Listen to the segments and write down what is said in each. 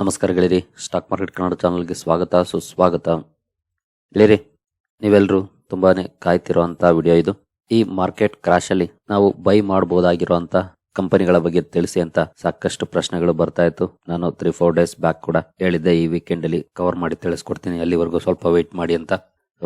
ನಮಸ್ಕಾರ ಗೆಳೆಯರಿ. Stock market Kannada ಚಾನಲ್ಗೆ ಸ್ವಾಗತ, ಸುಸ್ವಾಗತ. ಗೆಳೆಯರಿ ನೀವೆಲ್ಲರೂ ತುಂಬಾನೇ ಕಾಯ್ತಿರುವಂಥ ವಿಡಿಯೋ ಇದು. ಈ ಮಾರ್ಕೆಟ್ ಕ್ರಾಶ್ ಅಲ್ಲಿ ನಾವು ಬೈ ಮಾಡಬಹುದಾಗಿರುವಂಥ ಕಂಪನಿಗಳ ಬಗ್ಗೆ ತಿಳಿಸಿ ಅಂತ ಸಾಕಷ್ಟು ಪ್ರಶ್ನೆಗಳು ಬರ್ತಾ ಇತ್ತು. ನಾನು ತ್ರೀ ಫೋರ್ ಡೇಸ್ ಬ್ಯಾಕ್ ಕೂಡ ಹೇಳಿದ್ದೆ, ಈ ವೀಕೆಂಡ್ ಅಲ್ಲಿ ಕವರ್ ಮಾಡಿ ತಿಳಿಸ್ಕೊಡ್ತೀನಿ. ಅಲ್ಲಿವರೆಗೂ ಸ್ವಲ್ಪ ವೇಟ್ ಮಾಡಿ ಅಂತ.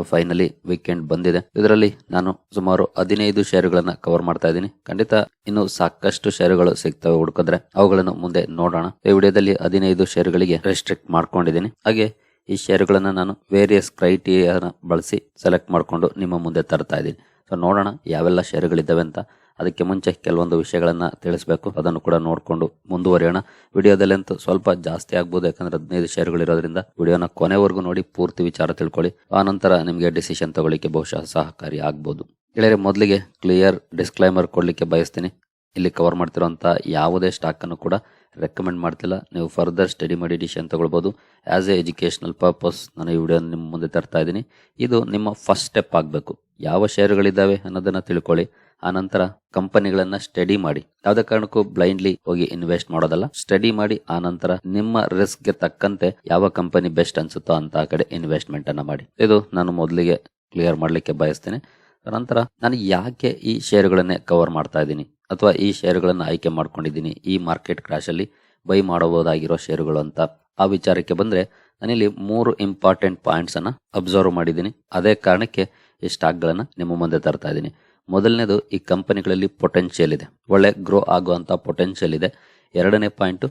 ಫೈನಲಿ ವೀಕೆಂಡ್ ಬಂದಿದೆ. ಇದರಲ್ಲಿ ನಾನು ಸುಮಾರು ಹದಿನೈದು ಶೇರುಗಳನ್ನ ಕವರ್ ಮಾಡ್ತಾ ಇದ್ದೀನಿ. ಖಂಡಿತ ಇನ್ನು ಸಾಕಷ್ಟು ಶೇರುಗಳು ಸಿಗ್ತವೆ ಹುಡುಕಿದ್ರೆ. ಅವುಗಳನ್ನು ಮುಂದೆ ನೋಡೋಣ. ಈ ವಿಡಿಯೋದಲ್ಲಿ ಹದಿನೈದು ಶೇರುಗಳಿಗೆ ರೆಸ್ಟ್ರಿಕ್ಟ್ ಮಾಡ್ಕೊಂಡಿದ್ದೀನಿ. ಹಾಗೆ ಈ ಶೇರುಗಳನ್ನು ನಾನು ವೇರಿಯಸ್ ಕ್ರೈಟೀರಿಯಾನ ಬಳಸಿ ಸೆಲೆಕ್ಟ್ ಮಾಡಿಕೊಂಡು ನಿಮ್ಮ ಮುಂದೆ ತರ್ತಾ ಇದ್ದೀನಿ. ಸೊ ನೋಡೋಣ ಯಾವೆಲ್ಲ ಶೇರುಗಳಿದ್ದಾವೆ ಅಂತ. ಅದಕ್ಕೆ ಮುಂಚೆ ಕೆಲವೊಂದು ವಿಷಯಗಳನ್ನು ತಿಳಿಸಬೇಕು. ಅದನ್ನು ಕೂಡ ನೋಡಿಕೊಂಡು ಮುಂದುವರಿಯೋಣ. ವಿಡಿಯೋದಲ್ಲಂತೂ ಸ್ವಲ್ಪ ಜಾಸ್ತಿ ಆಗ್ಬೋದು, ಯಾಕಂದ್ರೆ ಹದಿನೈದು ಷೇರುಗಳಿರೋದ್ರಿಂದ ವಿಡಿಯೋನ ಕೊನೆವರೆಗೂ ನೋಡಿ ಪೂರ್ತಿ ವಿಚಾರ ತಿಳ್ಕೊಳ್ಳಿ. ಆ ನಂತರ ನಿಮಗೆ ಡಿಸಿಷನ್ ತಗೊಳ್ಳಿಕ್ಕೆ ಬಹುಶಃ ಸಹಕಾರಿ ಆಗ್ಬೋದು. ಗೆಳೆಯರೆ, ಮೊದಲಿಗೆ ಕ್ಲಿಯರ್ ಡಿಸ್ಕ್ಲೈಮರ್ ಕೊಡಲಿಕ್ಕೆ ಬಯಸ್ತೀನಿ. ಇಲ್ಲಿ ಕವರ್ ಮಾಡ್ತಿರೋಂಥ ಯಾವುದೇ ಸ್ಟಾಕ್ ಅನ್ನು ಕೂಡ ರೆಕಮೆಂಡ್ ಮಾಡ್ತಿಲ್ಲ. ನೀವು ಫರ್ದರ್ ಸ್ಟಡಿ ಮಾಡಿ ಡಿಸಿಷನ್ ತಗೊಳ್ಬೋದು. ಆ್ಯಸ್ ಎ ಎಜುಕೇಶನಲ್ ಪರ್ಪಸ್ ನಾನು ಈ ವಿಡಿಯೋ ನಿಮ್ಮ ಮುಂದೆ ತರ್ತಾ ಇದ್ದೀನಿ. ಇದು ನಿಮ್ಮ ಫಸ್ಟ್ ಸ್ಟೆಪ್ ಆಗಬೇಕು. ಯಾವ ಷೇರುಗಳಿದ್ದಾವೆ ಅನ್ನೋದನ್ನ ತಿಳ್ಕೊಳ್ಳಿ. ಆನಂತರ ಕಂಪನಿಗಳನ್ನ ಸ್ಟಡಿ ಮಾಡಿ. ಯಾವುದೇ ಕಾರಣಕ್ಕೂ ಬ್ಲೈಂಡ್ಲಿ ಹೋಗಿ ಇನ್ವೆಸ್ಟ್ ಮಾಡೋದಲ್ಲ. ಸ್ಟಡಿ ಮಾಡಿ ಆನಂತರ ನಿಮ್ಮ ರಿಸ್ಕ್ಗೆ ತಕ್ಕಂತೆ ಯಾವ ಕಂಪನಿ ಬೆಸ್ಟ್ ಅನ್ಸುತ್ತೋ ಅಂತ ಆ ಕಡೆ ಇನ್ವೆಸ್ಟ್ಮೆಂಟ್ ಅನ್ನ ಮಾಡಿ. ಇದು ನಾನು ಮೊದಲಿಗೆ ಕ್ಲಿಯರ್ ಮಾಡಲಿಕ್ಕೆ ಬಯಸ್ತೇನೆ. ನಂತರ ನಾನು ಯಾಕೆ ಈ ಶೇರುಗಳನ್ನೇ ಕವರ್ ಮಾಡ್ತಾ ಇದ್ದೀನಿ? ಅಥವಾ ಈ ಶೇರುಗಳನ್ನು ಆಯ್ಕೆ ಮಾಡ್ಕೊಂಡಿದ್ದೀನಿ? ಈ ಮಾರ್ಕೆಟ್ ಕ್ರಾಶ್ ಅಲ್ಲಿ ಬೈ ಮಾಡಬಹುದಾಗಿರೋ ಷೇರುಗಳು ಅಂತ ಆ ವಿಚಾರಕ್ಕೆ ಬಂದ್ರೆ ನಾನಿಲ್ಲಿ ಮೂರು ಇಂಪಾರ್ಟೆಂಟ್ ಪಾಯಿಂಟ್ಸ್ ಅನ್ನ ಅಬ್ಸರ್ವ್ ಮಾಡಿದ್ದೀನಿ. ಅದೇ ಕಾರಣಕ್ಕೆ ಈ ಸ್ಟಾಕ್ಗಳನ್ನು ನಿಮ್ಮ ಮುಂದೆ ತರ್ತಾ ಇದ್ದೀನಿ. ಮೊದಲನೇದು ಈ ಕಂಪನಿಗಳಲ್ಲಿ ಪೊಟೆನ್ಷಿಯಲ್ ಇದೆ. ಒಳ್ಳೆ ಗ್ರೋ ಆಗುವಂಥ ಪೊಟೆನ್ಷಿಯಲ್ ಇದೆ. ಎರಡನೇ ಪಾಯಿಂಟು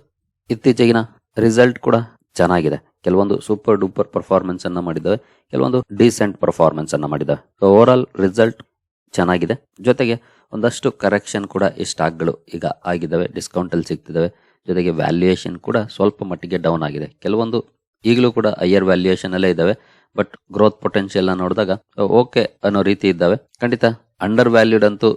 ಇತ್ತೀಚೆಗಿನ ರಿಸಲ್ಟ್ ಕೂಡ ಚೆನ್ನಾಗಿದೆ. ಕೆಲವೊಂದು ಸೂಪರ್ ಡೂಪರ್ ಪರ್ಫಾರ್ಮೆನ್ಸ್ ಅನ್ನ ಮಾಡಿದ್ದಾವೆ. ಕೆಲವೊಂದು ಡೀಸೆಂಟ್ ಪರ್ಫಾರ್ಮೆನ್ಸ್ ಅನ್ನ ಮಾಡಿದ್ದಾವೆ. ಓವರ್ ಆಲ್ ರಿಸಲ್ಟ್ ಚೆನ್ನಾಗಿದೆ. ಜೊತೆಗೆ ಒಂದಷ್ಟು ಕರೆಕ್ಷನ್ ಕೂಡ ಈ ಸ್ಟಾಕ್ಗಳು ಈಗ ಆಗಿದ್ದಾವೆ. ಡಿಸ್ಕೌಂಟ್ ಅಲ್ಲಿ ಸಿಗ್ತಿದ್ದಾವೆ. ಜೊತೆಗೆ ವ್ಯಾಲ್ಯೂಯೇಷನ್ ಕೂಡ ಸ್ವಲ್ಪ ಮಟ್ಟಿಗೆ ಡೌನ್ ಆಗಿದೆ. ಕೆಲವೊಂದು ಈಗಲೂ ಕೂಡ ಹೈಯರ್ ವ್ಯಾಲ್ಯೂಯೇಷನ್ ಅಲ್ಲೇ ಇದ್ದಾವೆ. ಬಟ್ ಗ್ರೋತ್ ಪೊಟೆನ್ಷಿಯಲ್ ನೋಡಿದಾಗ ಓಕೆ ಅನ್ನೋ ರೀತಿ ಇದ್ದಾವೆ. ಖಂಡಿತ, ಅಂಡರ್ ವ್ಯಾಲ್ಯೂಡ್ ಅಂತೂ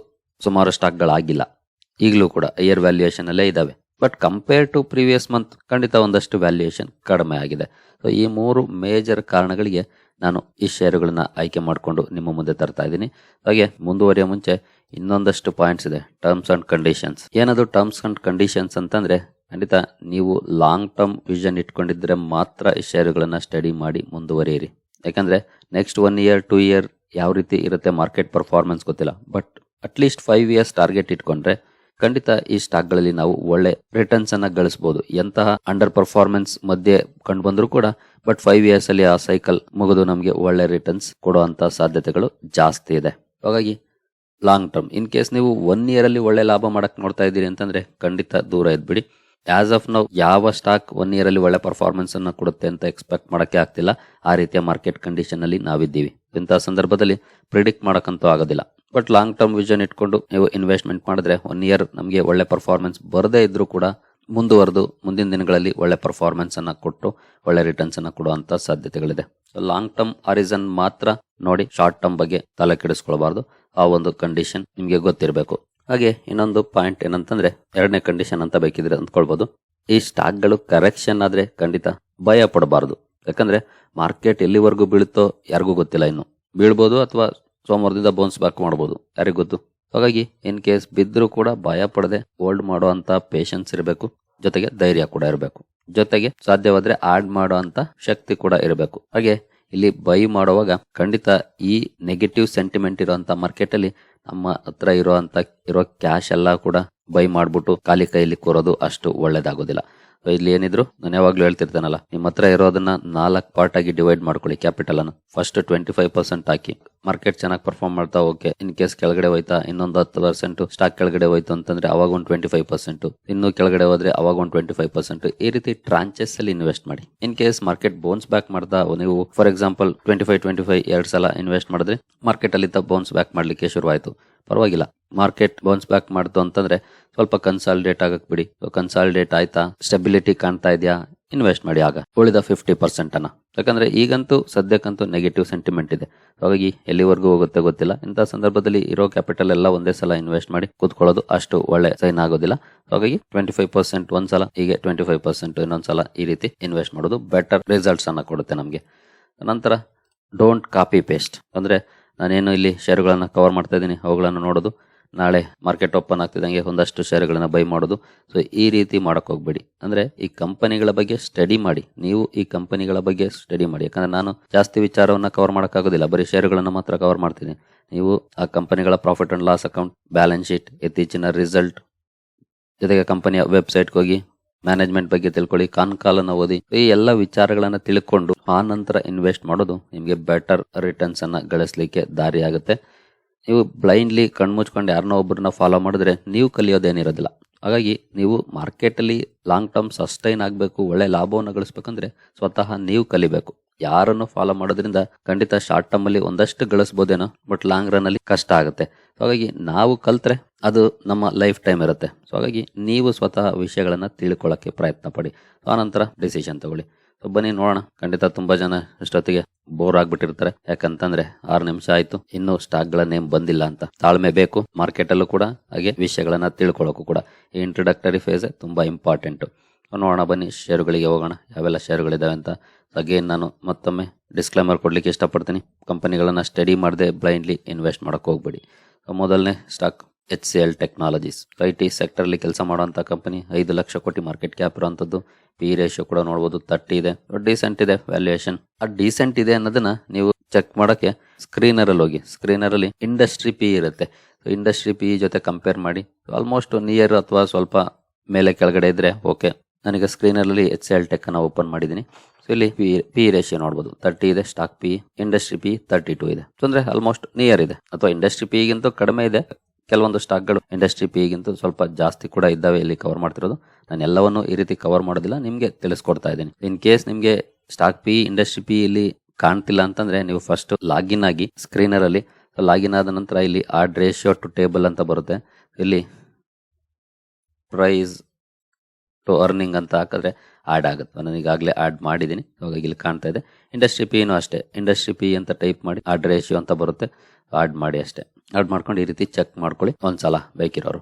ಸುಮಾರು ಸ್ಟಾಕ್ಗಳಾಗಿಲ್ಲ. ಈಗಲೂ ಕೂಡ ಹೈಯರ್ ವ್ಯಾಲ್ಯೂಯೇಷನ್ ಅಲ್ಲೇ ಇದ್ದಾವೆ. But compare to previous month ಖಂಡಿತ ಒಂದಷ್ಟು ವ್ಯಾಲ್ಯೂಯೇಷನ್ ಕಡಿಮೆ ಆಗಿದೆ. ಸೊ ಈ ಮೂರು ಮೇಜರ್ ಕಾರಣಗಳಿಗೆ ನಾನು ಈ ಷೇರುಗಳನ್ನ ಆಯ್ಕೆ ಮಾಡಿಕೊಂಡು ನಿಮ್ಮ ಮುಂದೆ ತರ್ತಾ ಇದ್ದೀನಿ. ಹಾಗೆ, ಮುಂದುವರಿಯೋ ಮುಂಚೆ ಇನ್ನೊಂದಷ್ಟು ಪಾಯಿಂಟ್ಸ್ ಇದೆ. ಟರ್ಮ್ಸ್ ಅಂಡ್ ಕಂಡೀಷನ್ಸ್ ಏನದು ಟರ್ಮ್ಸ್ ಅಂಡ್ ಕಂಡೀಷನ್ಸ್ ಅಂತಂದ್ರೆ, ಖಂಡಿತ ನೀವು ಲಾಂಗ್ ಟರ್ಮ್ ವಿಷನ್ ಇಟ್ಕೊಂಡಿದ್ರೆ ಮಾತ್ರ ಈ ಷೇರುಗಳನ್ನ ಸ್ಟಡಿ ಮಾಡಿ ಮುಂದುವರಿಯಿರಿ. ಯಾಕಂದ್ರೆ next one year two year ಯಾವ ರೀತಿ ಇರುತ್ತೆ ಮಾರ್ಕೆಟ್ ಪರ್ಫಾರ್ಮೆನ್ಸ್ ಗೊತ್ತಿಲ್ಲ. But at least five years target ಇಟ್ಕೊಂಡ್ರೆ ಖಂಡಿತ ಈ ಸ್ಟಾಕ್ಗಳಲ್ಲಿ ನಾವು ಒಳ್ಳೆ ರಿಟರ್ನ್ಸ್ ಅನ್ನ ಗಳಿಸಬಹುದು ಎಂತಹ ಅಂಡರ್ ಪರ್ಫಾರ್ಮೆನ್ಸ್ ಮಧ್ಯೆ ಕಂಡು ಬಂದರೂ ಕೂಡ ಬಟ್ ಫೈವ್ ಇಯರ್ಸ್ ಅಲ್ಲಿ ಆ ಸೈಕಲ್ ಮುಗಿದು ನಮಗೆ ಒಳ್ಳೆ ರಿಟರ್ನ್ಸ್ ಕೊಡುವಂತ ಸಾಧ್ಯತೆಗಳು ಜಾಸ್ತಿ ಇದೆ. ಹಾಗಾಗಿ ಲಾಂಗ್ ಟರ್ಮ್ ಇನ್ ಕೇಸ್ ನೀವು ಒನ್ ಇಯರ್ ಅಲ್ಲಿ ಒಳ್ಳೆ ಲಾಭ ಮಾಡಕ್ ನೋಡ್ತಾ ಇದ್ದೀರಿ ಅಂತಂದ್ರೆ ಖಂಡಿತ ದೂರ ಇದ್ಬಿಡಿ. ಆಸ್ ಆಫ್ ನಾವು ಯಾವ ಸ್ಟಾಕ್ ಒನ್ ಇಯರ್ ಅಲ್ಲಿ ಒಳ್ಳೆ ಪರ್ಫಾರ್ಮೆನ್ಸ್ ಅನ್ನ ಕೊಡುತ್ತೆ ಅಂತ ಎಕ್ಸ್ಪೆಕ್ಟ್ ಮಾಡಕ್ಕೆ ಆಗ್ತಿಲ್ಲ. ಆ ರೀತಿಯ ಮಾರ್ಕೆಟ್ ಕಂಡೀಷನ್ ಅಲ್ಲಿ ನಾವಿದ್ದೀವಿ. ಇಂತಹ ಸಂದರ್ಭದಲ್ಲಿ ಪ್ರಿಡಿಕ್ಟ್ ಮಾಡಕ್ಕಂತೂ ಆಗೋದಿಲ್ಲ. ಬಟ್ ಲಾಂಗ್ ಟರ್ಮ್ ವಿಷನ್ ಇಟ್ಕೊಂಡು ನೀವು ಇನ್ವೆಸ್ಟ್ಮೆಂಟ್ ಮಾಡಿದ್ರೆ ಒನ್ ಇಯರ್ ನಮಗೆ ಒಳ್ಳೆ ಪರ್ಫಾರ್ಮೆನ್ಸ್ ಬರದೇ ಇದ್ರೂ ಕೂಡ ಮುಂದುವರೆದು, ಮುಂದಿನ ದಿನಗಳಲ್ಲಿ ಒಳ್ಳೆ ಪರ್ಫಾರ್ಮೆನ್ಸ್ ಅನ್ನ ಕೊಟ್ಟು, ಒಳ್ಳೆ ರಿಟರ್ನ್ಸ್ ಅನ್ನ ಕೊಡುವಂತ ಸಾಧ್ಯತೆಗಳಿದೆ. ಲಾಂಗ್ ಟರ್ಮ್ ಆರಿಸನ್ ಮಾತ್ರ ನೋಡಿ ಶಾರ್ಟ್ ಟರ್ಮ್ ಬಗ್ಗೆ ತಲೆ ಕೆಡಿಸ್ಕೊಳ್ಬಾರ್ದು. ಆ ಒಂದು ಕಂಡೀಷನ್ ನಿಮಗೆ ಗೊತ್ತಿರಬೇಕು. ಹಾಗೆ ಇನ್ನೊಂದು ಪಾಯಿಂಟ್ ಏನಂತಂದ್ರೆ ಎರಡನೇ ಕಂಡೀಷನ್ ಅಂತ ಬೇಕಿದ್ರೆ ಅಂದ್ಕೊಳ್ಬಹುದು ಈ ಸ್ಟಾಕ್ಗಳು ಕರೆಕ್ಷನ್ ಆದ್ರೆ ಖಂಡಿತ ಭಯ ಪಡಬಾರದು. ಯಾಕಂದ್ರೆ ಮಾರ್ಕೆಟ್ ಎಲ್ಲಿವರೆಗೂ ಬೀಳುತ್ತೋ ಯಾರಿಗೂ ಗೊತ್ತಿಲ್ಲ ಇನ್ನು. ಬೀಳ್ಬೋದು ಅಥವಾ ಸೋಮವಾರದಿಂದ ಬೌನ್ಸ್ ಬ್ಯಾಕ್ ಮಾಡ್ಬೋದು. ಯಾರಿಗೂ ಗೊತ್ತು? ಹಾಗಾಗಿ ಇನ್ ಕೇಸ್ ಬಿದ್ದರೂ ಕೂಡ ಭಯ ಪಡದೆ ಹೋಲ್ಡ್ ಮಾಡುವಂತ ಪೇಷನ್ಸ್ ಇರಬೇಕು. ಜೊತೆಗೆ ಧೈರ್ಯ ಕೂಡ ಇರಬೇಕು. ಜೊತೆಗೆ ಸಾಧ್ಯವಾದ್ರೆ ಆಡ್ ಮಾಡುವಂತ ಶಕ್ತಿ ಕೂಡ ಇರಬೇಕು. ಹಾಗೆ ಇಲ್ಲಿ ಬೈ ಮಾಡುವಾಗ ಖಂಡಿತ ಈ ನೆಗೆಟಿವ್ ಸೆಂಟಿಮೆಂಟ್ ಇರುವಂತ ಮಾರ್ಕೆಟ್ ಅಲ್ಲಿ ನಮ್ಮ ಹತ್ರ ಇರುವಂತ, ಇರೋ ಕ್ಯಾಶ್ ಎಲ್ಲ ಕೂಡ ಬೈ ಮಾಡ್ಬಿಟ್ಟು ಖಾಲಿ ಕೈಯಲ್ಲಿ ಕೂರೋದು ಅಷ್ಟು ಒಳ್ಳೇದಾಗೋದಿಲ್ಲ. ಇಲ್ಲಿ ಏನಿದ್ರು, ನಾನು ಯಾವಾಗ್ಲೂ ಹೇಳ್ತಿರ್ತಾನಲ್ಲ, ನಿಮ್ಮ ಹತ್ರ ಇರೋದನ್ನ ನಾಲ್ಕು ಪಾರ್ಟ್ ಆಗಿ ಡಿವೈಡ್ ಮಾಡ್ಕೊಳ್ಳಿ ಕ್ಯಾಪಿಟಲ್ ಅನ್ನು. ಫಸ್ಟ್ ಟ್ವೆಂಟಿ ಫೈವ್ ಪರ್ಸೆಂಟ್ ಹಾಕಿ ಮಾರ್ಕೆಟ್ ಚೆನ್ನಾಗಿ ಪರ್ಫಾರ್ಮ್ ಮಾಡ್ತಾ ಓಕೆ ಇನ್ ಕೇಸ್ ಕೆಳಗಡೆ ಹೋಯ್ತಾ, ಇನ್ನೊಂದು ಹತ್ತು ಪರ್ಸೆಂಟ್ ಸ್ಟಾಕ್ ಕೆಳಗಡೆ ಹೋಯ್ತು ಅಂತಂದ್ರೆ ಅವಾಗ ಒಂದು ಟ್ವೆಂಟಿ ಫೈವ್ ಪರ್ಸೆಂಟ್ ಇನ್ನು ಕೆಳಗಡೆ ಹೋದ್ರೆ ಅವಾಗ ಒಂದು ಟ್ವೆಂಟಿ ಫೈವ್ ಪರ್ಸೆಂಟ್ ಈ ರೀತಿ ಟ್ರಾಂಚಸ್ ಅಲ್ಲಿ ಇನ್ವೆಸ್ಟ್ ಮಾಡಿ. In case market bounce back ಮಾಡ್ತಾ, ನೀವು for example twenty five twenty five ಎರಡು ಸಲ ಇನ್ವೆಸ್ಟ್ ಮಾಡಿದ್ರೆ ಮಾರ್ಕೆಟ್ ಅಲ್ಲಿ ಬೌನ್ಸ್ ಬ್ಯಾಕ್ ಮಾಡ್ಲಿಕ್ಕೆ ಶುರುವಾಯಿತು. ಪರವಾಗಿಲ್ಲ. ಮಾರ್ಕೆಟ್ ಬೌನ್ಸ್ ಬ್ಯಾಕ್ ಮಾಡ್ತು ಅಂತಂದ್ರೆ ಸ್ವಲ್ಪ ಕನ್ಸಾಲಿಡೇಟ್ ಆಗಕ್ ಬಿಡಿ. ಕನ್ಸಾಲಿಡೇಟ್ ಆಯ್ತಾ? ಸ್ಟೆಬಿಲಿಟಿ ಕಾಣ್ತಾ ಇದೆಯಾ? ಇನ್ವೆಸ್ಟ್ ಮಾಡಿ ಆಗ. ಉಳಿದ ಫಿಫ್ಟಿ ಪರ್ಸೆಂಟ್ ಅನ್ನ. ಯಾಕಂದ್ರೆ ಈಗಂತೂ ಸದ್ಯಕ್ಕಂತೂ ನೆಗೆಟಿವ್ ಸೆಂಟಿಮೆಂಟ್ ಇದೆ. ಹಾಗಾಗಿ ಎಲ್ಲಿವರೆಗೂ ಹೋಗುತ್ತೆ ಗೊತ್ತಿಲ್ಲ. ಇಂತಹ ಸಂದರ್ಭದಲ್ಲಿ ಇರೋ ಕ್ಯಾಪಿಟಲ್ ಎಲ್ಲ ಒಂದೇ ಸಲ ಇನ್ವೆಸ್ಟ್ ಮಾಡಿ ಕೂತ್ಕೊಳ್ಳೋದು ಅಷ್ಟು ಒಳ್ಳೆ ಸೈನ್ ಆಗೋದಿಲ್ಲ. ಹಾಗಾಗಿ ಟ್ವೆಂಟಿ ಫೈವ್ ಪರ್ಸೆಂಟ್ ಒಂದ್ಸಲ ಹೀಗೆ ಟ್ವೆಂಟಿ ಫೈವ್ ಪರ್ಸೆಂಟ್ ಇನ್ನೊಂದ್ಸಲ ಈ ರೀತಿ ಇನ್ವೆಸ್ಟ್ ಮಾಡೋದು ಬೆಟರ್ ರಿಸಲ್ಟ್ಸ್ ಅನ್ನ ಕೊಡುತ್ತೆ ನಮಗೆ. ನಂತರ ಡೋಂಟ್ ಕಾಪಿ ಪೇಸ್ಟ್ ಅಂದ್ರೆ ನಾನೇನು ಇಲ್ಲಿ ಶೇರ್ಗಳನ್ನು ಕವರ್ ಮಾಡ್ತಾ ಇದ್ದೀನಿ, ಅವುಗಳನ್ನು ನೋಡೋದು. ನಾಳೆ ಮಾರ್ಕೆಟ್ ಓಪನ್ ಆಗ್ತಿದ್ದಂಗೆ ಒಂದಷ್ಟು ಶೇರ್ಗಳನ್ನ ಬೈ ಮಾಡೋದು. ಸೊ ಈ ರೀತಿ ಮಾಡಕ್ ಹೋಗ್ಬೇಡಿ. ಅಂದ್ರೆ ಈ ಕಂಪನಿಗಳ ಬಗ್ಗೆ ಸ್ಟಡಿ ಮಾಡಿ. ನೀವು ಈ ಕಂಪನಿಗಳ ಬಗ್ಗೆ ಸ್ಟಡಿ ಮಾಡಿ. ಯಾಕಂದ್ರೆ ನಾನು ಜಾಸ್ತಿ ವಿಚಾರವನ್ನ ಕವರ್ ಮಾಡೋಕ್ಕಾಗೋದಿಲ್ಲ. ಬರೀ ಶೇರ್ಗಳನ್ನು ಮಾತ್ರ ಕವರ್ ಮಾಡ್ತೀನಿ. ನೀವು ಆ ಕಂಪನಿಗಳ profit and loss account balance sheet ಇತ್ತೀಚಿನ ರಿಸಲ್ಟ್ ಜೊತೆಗೆ ಕಂಪನಿಯ ವೆಬ್ಸೈಟ್ಗೆ ಹೋಗಿ ಮ್ಯಾನೇಜ್ಮೆಂಟ್ ಬಗ್ಗೆ ತಿಳ್ಕೊಳ್ಳಿ ಕಾನ್ ಕಾಲನ್ನು ಓದಿ, ಈ ಎಲ್ಲ ವಿಚಾರಗಳನ್ನು ತಿಳ್ಕೊಂಡು ಆ ನಂತರ ಇನ್ವೆಸ್ಟ್ ಮಾಡೋದು ನಿಮಗೆ ಬೆಟರ್ ರಿಟರ್ನ್ಸ್ ಅನ್ನ ಗಳಿಸ್ಲಿಕ್ಕೆ ದಾರಿ ಆಗುತ್ತೆ ನೀವು ಬ್ಲೈಂಡ್ಲಿ ಕಣ್ಮುಚ್ಕೊಂಡು ಯಾರನ್ನೋ ಒಬ್ಬರನ್ನ ಫಾಲೋ ಮಾಡಿದ್ರೆ ನೀವು ಕಲಿಯೋದೇನಿರೋದಿಲ್ಲ. ಹಾಗಾಗಿ ನೀವು ಮಾರ್ಕೆಟಲ್ಲಿ ಲಾಂಗ್ ಟರ್ಮ್ ಸಸ್ಟೈನ್ ಆಗಬೇಕು, ಒಳ್ಳೆ ಲಾಭವನ್ನು ಗಳಿಸ್ಬೇಕಂದ್ರೆ ಸ್ವತಃ ನೀವು ಕಲಿಬೇಕು. ಯಾರನ್ನು ಫಾಲೋ ಮಾಡೋದ್ರಿಂದ ಖಂಡಿತ ಶಾರ್ಟ್ ಟರ್ಮ್ ಅಲ್ಲಿ ಒಂದಷ್ಟು ಗಳಿಸ್ಬೋದೇನೋ ಬಟ್ ಲಾಂಗ್ ರನ್ ಅಲ್ಲಿ ಕಷ್ಟ ಆಗುತ್ತೆ. ಹಾಗಾಗಿ ನಾವು ಕಲ್ತ್ರೆ ಅದು ನಮ್ಮ ಲೈಫ್ ಟೈಮ್ ಇರುತ್ತೆ. ಸೊ ಹಾಗಾಗಿ ನೀವು ಸ್ವತಃ ವಿಷಯಗಳನ್ನ ತಿಳ್ಕೊಳ್ಳೋಕೆ ಪ್ರಯತ್ನ ಪಡಿ. ಆನಂತರ ಡಿಸಿಷನ್ ತಗೊಳ್ಳಿ. ಬನ್ನಿ ನೋಡೋಣ. ಖಂಡಿತ ತುಂಬಾ ಜನ ಇಷ್ಟೊತ್ತಿಗೆ ಬೋರ್ ಆಗ್ಬಿಟ್ಟಿರ್ತಾರೆ. ಯಾಕಂತಂದ್ರೆ ಆರು ನಿಮಿಷ ಆಯ್ತು. ಇನ್ನು ಸ್ಟಾಕ್ಗಳ ನೇಮ್ ಬಂದಿಲ್ಲ ಅಂತ. ತಾಳ್ಮೆ ಬೇಕು. ಮಾರ್ಕೆಟ್ ಅಲ್ಲೂ ಕೂಡ ಹಾಗೆ ವಿಷಯಗಳನ್ನ ತಿಳ್ಕೊಳ್ಳೋಕು ಕೂಡ. ಈ ಇಂಟ್ರೊಡಕ್ಟರಿ ಫೇಸ್ ತುಂಬಾ ಇಂಪಾರ್ಟೆಂಟ್ ನೋಡೋಣ ಬನ್ನಿ ಶೇರುಗಳಿಗೆ ಹೋಗೋಣ. ಯಾವೆಲ್ಲ ಶೇರುಗಳಿದಾವೆ ಅಂತ. ಅಗೇನ್ ನಾನು ಮತ್ತೊಮ್ಮೆ ಡಿಸ್ಕ್ಲೈಮರ್ ಕೊಡ್ಲಿಕ್ಕೆ ಇಷ್ಟಪಡ್ತೀನಿ. ಕಂಪನಿಗಳನ್ನ ಸ್ಟಡಿ ಮಾಡದೆ ಬ್ಲೈಂಡ್ಲಿ ಇನ್ವೆಸ್ಟ್ ಮಾಡಕ್ ಹೋಗ್ಬೇಡಿ. ಮೊದಲನೇ stock H C L technologies. I T ಸೆಕ್ಟರ್ಲಿ ಕೆಲಸ ಮಾಡುವಂಥ ಕಂಪನಿ ಐದು ಲಕ್ಷ ಕೋಟಿ ಮಾರ್ಕೆಟ್ ಕ್ಯಾಪ್ ಇರುವಂಥದ್ದು ಪಿ ರೇಷಿಯೋ ಕೂಡ ನೋಡ್ಬೋದು, ತರ್ಟಿ ಇದೆ. ಡೀಸೆಂಟ್ ಇದೆ ವ್ಯಾಲ್ಯೂಯೇಷನ್ ಆ ಡೀಸೆಂಟ್ ಇದೆ ಅನ್ನೋದನ್ನ ನೀವು ಚೆಕ್ ಮಾಡೋಕ್ಕೆ ಸ್ಕ್ರೀನರಲ್ಲಿ ಹೋಗಿ. ಸ್ಕ್ರೀನರಲ್ಲಿ ಇಂಡಸ್ಟ್ರಿ ಪಿ ಇರುತ್ತೆ. ಇಂಡಸ್ಟ್ರಿ ಪಿ ಜೊತೆ ಕಂಪೇರ್ ಮಾಡಿ. ಆಲ್ಮೋಸ್ಟ್ ನಿಯರ್ ಅಥವಾ ಸ್ವಲ್ಪ ಮೇಲೆ ಕೆಳಗಡೆ ಇದ್ರೆ ಓಕೆ ನನಗೆ ಸ್ಕ್ರೀನರಲ್ಲಿ ಎಚ್ ಸಿ ಎಲ್ ಟೆಕ್ ಅನ್ನ ಓಪನ್ ಮಾಡಿದ್ದೀನಿ. ಸೊ ಇಲ್ಲಿ ಪಿ ಪಿ ರೇಷಿಯೋ ನೋಡ್ಬೋದು. ತರ್ಟಿ ಇದೆ stock P industry P thirty two ಇದೆ ಅಂದ್ರೆ ಆಲ್ಮೋಸ್ಟ್ ನಿಯರ್ ಇದೆ. ಅಥವಾ ಇಂಡಸ್ಟ್ರಿ ಪಿಗಿಂತ ಕಡಿಮೆ ಇದೆ. ಕೆಲವೊಂದು ಸ್ಟಾಕ್ಗಳು ಇಂಡಸ್ಟ್ರಿ ಪಿಗಿಂತ ಸ್ವಲ್ಪ ಜಾಸ್ತಿ ಕೂಡ ಇದ್ದಾವೆ ಇಲ್ಲಿ ಕವರ್ ಮಾಡ್ತಿರೋದು. ನಾನು ಎಲ್ಲವನ್ನು ಈ ರೀತಿ ಕವರ್ ಮಾಡೋದಿಲ್ಲ, ನಿಮಗೆ ತಿಳಿಸ್ಕೊಡ್ತಾ ಇದ್ದೀನಿ. ಇನ್ ಕೇಸ್ ನಿಮಗೆ ಸ್ಟಾಕ್ ಪಿ ಇಂಡಸ್ಟ್ರಿ ಪಿ ಇಲ್ಲಿ ಕಾಣ್ತಿಲ್ಲ ಅಂತಂದ್ರೆ ನೀವು ಫಸ್ಟ್ ಲಾಗಿನ್ ಆಗಿ ಸ್ಕ್ರೀನರ್ ಅಲ್ಲಿ ಲಾಗಿನ್ ಆದ ನಂತರ ಇಲ್ಲಿ ಆಡ್ ರೇಷಿಯೋ ಟು ಟೇಬಲ್ ಅಂತ ಬರುತ್ತೆ. ಇಲ್ಲಿ ಪ್ರೈಸ್ ಟು ಅರ್ನಿಂಗ್ ಅಂತ ಹಾಕಿದ್ರೆ ಆಡ್ ಆಗುತ್ತೆ. ನಾನು ಈಗಾಗಲೇ ಆಡ್ ಮಾಡಿದ್ದೀನಿ. ಹಾಗಾಗಿ ಇಲ್ಲಿ ಕಾಣ್ತಾ ಇದೆ. ಇಂಡಸ್ಟ್ರಿ ಪಿನೂ ಅಷ್ಟೇ. ಇಂಡಸ್ಟ್ರಿ ಪಿ ಅಂತ ಟೈಪ್ ಮಾಡಿ ಆಡ್ ರೇಷಿಯೋ ಅಂತ ಬರುತ್ತೆ. ಆಡ್ ಮಾಡಿ ಅಷ್ಟೇ. ಆಡ್ ಮಾಡ್ಕೊಂಡು ಈ ರೀತಿ ಚೆಕ್ ಮಾಡ್ಕೊಳ್ಳಿ. ಒಂದ್ಸಲ ಬೇಕಿರೋರು.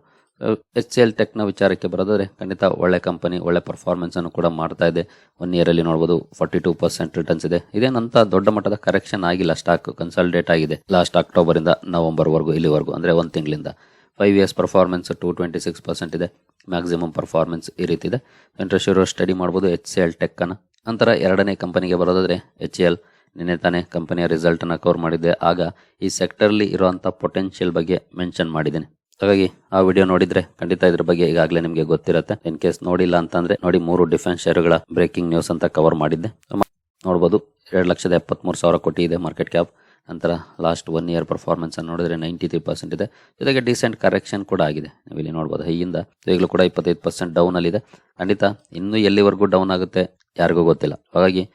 ಎಚ್ ಸಿ ಎಲ್ ಟೆಕ್ನ ವಿಚಾರಕ್ಕೆ ಬರೋದಾದ್ರೆ ಖಂಡಿತ ಒಳ್ಳೆ ಕಂಪನಿ ಒಳ್ಳೆ ಪರ್ಫಾರ್ಮೆನ್ಸನ್ನು ಕೂಡ ಮಾಡ್ತಾ ಇದೆ. ಒನ್ ಇಯರ್ ಅಲ್ಲಿ ನೋಡಬಹುದು ಫಾರ್ಟಿ ಟೂ ಪರ್ಸೆಂಟ್ ರಿಟರ್ನ್ಸ್ ಇದೆ ಇದೇನಂತ ದೊಡ್ಡ ಮಟ್ಟದ ಕರೆಕ್ಷನ್ ಆಗಿಲ್ಲ. ಸ್ಟಾಕ್ ಕನ್ಸಲ್ಟೇಟ್ ಆಗಿದೆ. ಲಾಸ್ಟ್ ಅಕ್ಟೋಬರ್ ಇಂದ ನವೆಂಬರ್ ವರೆಗೂ, ಇಲ್ಲಿವರೆಗೂ, ಅಂದ್ರೆ ಒಂದು ತಿಂಗಳಿಂದ. Five years performance to twenty six percent ಇದೆ. ಮ್ಯಾಕ್ಸಿಮಮ್ ಪರ್ಫಾರ್ಮೆನ್ಸ್ ಈ ರೀತಿ ಇದೆ ಇಂಟ್ರೆಸ್ಟ್ ಸ್ಟಡಿ ಮಾಡ್ಬೋದು ಎಚ್ ಸಿ ಎಲ್ ಟೆಕ್ ಅನ್ನು. ನಂತರ ಎರಡನೇ ಕಂಪನಿಗೆ ಬರೋದಾದರೆ ಎಚ್ ಎಲ್ ನಿನ್ನೆ ತಾನೇ ಕಂಪನಿಯ ರಿಸಲ್ಟ್ ಅನ್ನ ಕವರ್ ಮಾಡಿದ್ದೆ. ಆಗ ಈ ಸೆಕ್ಟರ್ಲಿ ಇರುವಂಥ ಪೊಟೆನ್ಷಿಯಲ್ ಬಗ್ಗೆ ಮೆನ್ಷನ್ ಮಾಡಿದ್ದೀನಿ. ಹಾಗಾಗಿ ಆ ವಿಡಿಯೋ ನೋಡಿದ್ರೆ ಖಂಡಿತ ಇದ್ರ ಬಗ್ಗೆ ಈಗಾಗಲೇ ನಿಮಗೆ ಗೊತ್ತಿರುತ್ತೆ. ಇನ್ ಕೇಸ್ ನೋಡಿಲ್ಲ ಅಂತಂದ್ರೆ ನೋಡಿ ಮೂರು ಡಿಫೆನ್ಸ್ ಶೇರುಗಳ ಬ್ರೇಕಿಂಗ್ ನ್ಯೂಸ್ ಅಂತ ಕವರ್ ಮಾಡಿದ್ದೆ. ನೋಡಬಹುದು ಎರಡು ಲಕ್ಷದ ಎಪ್ಪತ್ಮೂರು ಸಾವಿರ ಕೋಟಿ ಇದೆ ಮಾರ್ಕೆಟ್ ಕ್ಯಾಪ್ ನಂತರ ಲಾಸ್ಟ್ ಒನ್ ಇಯರ್ ಪರ್ಫಾರ್ಮೆನ್ಸನ್ನು ನೋಡಿದ್ರೆ ನೈಂಟಿ ತ್ರೀ ಪರ್ಸೆಂಟ್ ಇದೆ. ಜೊತೆಗೆ ಡಿಸೆಂಟ್ ಕರೆಕ್ಷನ್ ಕೂಡ ಆಗಿದೆ. ನೀವು ಇಲ್ಲಿ ನೋಡ್ಬೋದು, ಹೈಯಿಂದ ಈಗಲೂ ಕೂಡ ಇಪ್ಪತ್ತೈದು ಪರ್ಸೆಂಟ್ ಡೌನ್ ಅಲ್ಲಿ ಇದೆ ಖಂಡಿತ ಇನ್ನೂ ಎಲ್ಲಿವರೆಗೂ ಡೌನ್ ಆಗುತ್ತೆ ಯಾರಿಗೂ ಗೊತ್ತಿಲ್ಲ. ಹಾಗಾಗಿ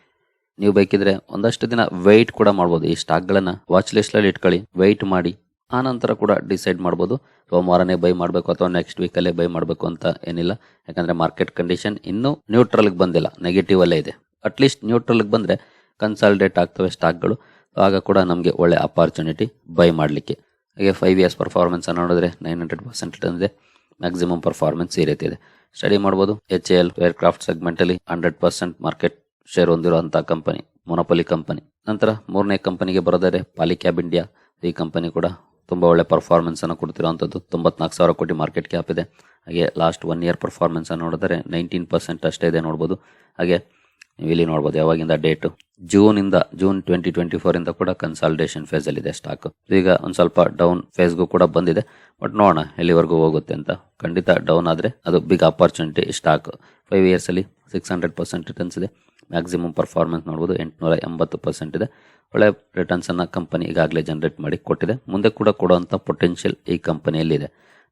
ನೀವು ಬೇಕಿದ್ರೆ ಒಂದಷ್ಟು ದಿನ ವೆಯ್ಟ್ ಕೂಡ ಮಾಡ್ಬೋದು. ಈ ಸ್ಟಾಕ್ಗಳನ್ನು ವಾಚ್ ಲಿಸ್ಟಲ್ಲಿ ಇಟ್ಕೊಳ್ಳಿ ವೆಯ್ಟ್ ಮಾಡಿ, ಆ ನಂತರ ಕೂಡ ಡಿಸೈಡ್ ಮಾಡ್ಬೋದು. ಸೋಮವಾರನೇ ಬೈ ಮಾಡಬೇಕು ಅಥವಾ ನೆಕ್ಸ್ಟ್ ವೀಕಲ್ಲೇ ಬೈ ಮಾಡಬೇಕು ಅಂತ ಏನಿಲ್ಲ. ಯಾಕಂದರೆ ಮಾರ್ಕೆಟ್ ಕಂಡೀಷನ್ ಇನ್ನೂ ನ್ಯೂಟ್ರಲ್ಗೆ ಬಂದಿಲ್ಲ. ನೆಗೆಟಿವ್ ಅಲ್ಲೇ ಇದೆ. ಅಟ್ಲೀಸ್ಟ್ ನ್ಯೂಟ್ರಲ್ಗೆ ಬಂದರೆ ಕನ್ಸಾಲಿಡೇಟ್ ಆಗ್ತವೆ ಸ್ಟಾಕ್ಗಳು ಆಗ ಕೂಡ ನಮಗೆ ಒಳ್ಳೆ ಅಪಾರ್ಚುನಿಟಿ ಬೈ ಮಾಡಲಿಕ್ಕೆ. ಹಾಗೆ ಫೈವ್ ಇಯರ್ಸ್ ಪರ್ಫಾರ್ಮೆನ್ಸ್ ನೋಡಿದ್ರೆ ನೈನ್ ಹಂಡ್ರೆಡ್ ಪರ್ಸೆಂಟ್ ಇದೆ. ಮ್ಯಾಕ್ಸಿಮಮ್ ಪರ್ಫಾರ್ಮೆನ್ಸ್ ಈ ಇದೆ. ಸ್ಟಡಿ ಮಾಡ್ಬೋದು. ಎಚ್ ಎಲ್ ಏರ್ಕ್ರಾಫ್ಟ್ ಸೆಗ್ಮೆಂಟ್ ಅಲ್ಲಿ ಹಂಡ್ರೆಡ್ ಪರ್ಸೆಂಟ್ ಮಾರ್ಕೆಟ್ ಶೇರ್ ಹೊಂದಿರುವಂಥ ಕಂಪನಿ ಮೊನೊಪಲಿ ಕಂಪನಿ ನಂತರ ಮೂರನೇ ಕಂಪನಿಗೆ ಬರೋದಾದ್ರೆ ಪಾಲಿಕ್ಯಾಬ್ ಇಂಡಿಯಾ ಈ ಕಂಪನಿ ಕೂಡ ತುಂಬಾ ಒಳ್ಳೆ ಪರ್ಫಾರ್ಮೆನ್ಸ್ ಅನ್ನು ಕೊಡ್ತಿರುವಂತದ್ದು ತೊಂಬತ್ನಾಲ್ಕು ಸಾವಿರ ಕೋಟಿ ಮಾರ್ಕೆಟ್ ಕ್ಯಾಪ್ ಇದೆ. ಹಾಗೆ ಲಾಸ್ಟ್ ಒನ್ ಇಯರ್ ಪರ್ಫಾರ್ಮೆನ್ಸನ್ನು ನೋಡಿದ್ರೆ ನೈನ್ಟೀನ್ ಪರ್ಸೆಂಟ್ ಅಷ್ಟೇ ಇದೆ ನೋಡ್ಬೋದು. ಹಾಗೆ ನೀವು ಇಲ್ಲಿ ನೋಡ್ಬೋದು ಯಾವಾಗಿಂದ ಡೇಟ್? ಜೂನ್ ಇಂದ ಜೂನ್ ಟ್ವೆಂಟಿ ಟ್ವೆಂಟಿ ಫೋರ್ ಇಂದ ಕೂಡ ಕನ್ಸಾಲ್ಟೇಷನ್ ಫೇಸ್ ಅಲ್ಲಿ ಇದೆ ಸ್ಟಾಕ್ ಈಗ ಒಂದ್ ಸ್ವಲ್ಪ ಡೌನ್ ಫೇಸ್ಗೂ ಕೂಡ ಬಂದಿದೆ. ಬಟ್ ನೋಡೋಣ ಎಲ್ಲಿವರೆಗೂ ಹೋಗುತ್ತೆ ಅಂತ. ಖಂಡಿತ ಡೌನ್ ಆದ್ರೆ ಅದು big opportunity stock five years ಅಲ್ಲಿ ಸಿಕ್ಸ್ ಹಂಡ್ರೆಡ್ ಪರ್ಸೆಂಟ್ ರಿಟರ್ನ್ಸ್ ಇದೆ. ಮ್ಯಾಕ್ಸಿಮಮ್ ಪರ್ಫಾರ್ಮೆನ್ಸ್ ನೋಡ್ಬೋದು ಎಂಟುನೂರ ಎಂಬತ್ತು ಪರ್ಸೆಂಟ್ ಇದೆ. ಒಳ್ಳೆ ರಿಟರ್ನ್ಸ್ ಅನ್ನ ಕಂಪನಿ ಈಗಾಗಲೇ ಜನರೇಟ್ ಮಾಡಿ ಕೊಟ್ಟಿದೆ. ಮುಂದೆ ಕೂಡ ಕೊಡುವಂತ ಪೊಟೆನ್ಷಿಯಲ್ ಈ ಕಂಪನಿಯಲ್ಲಿ ಇದೆ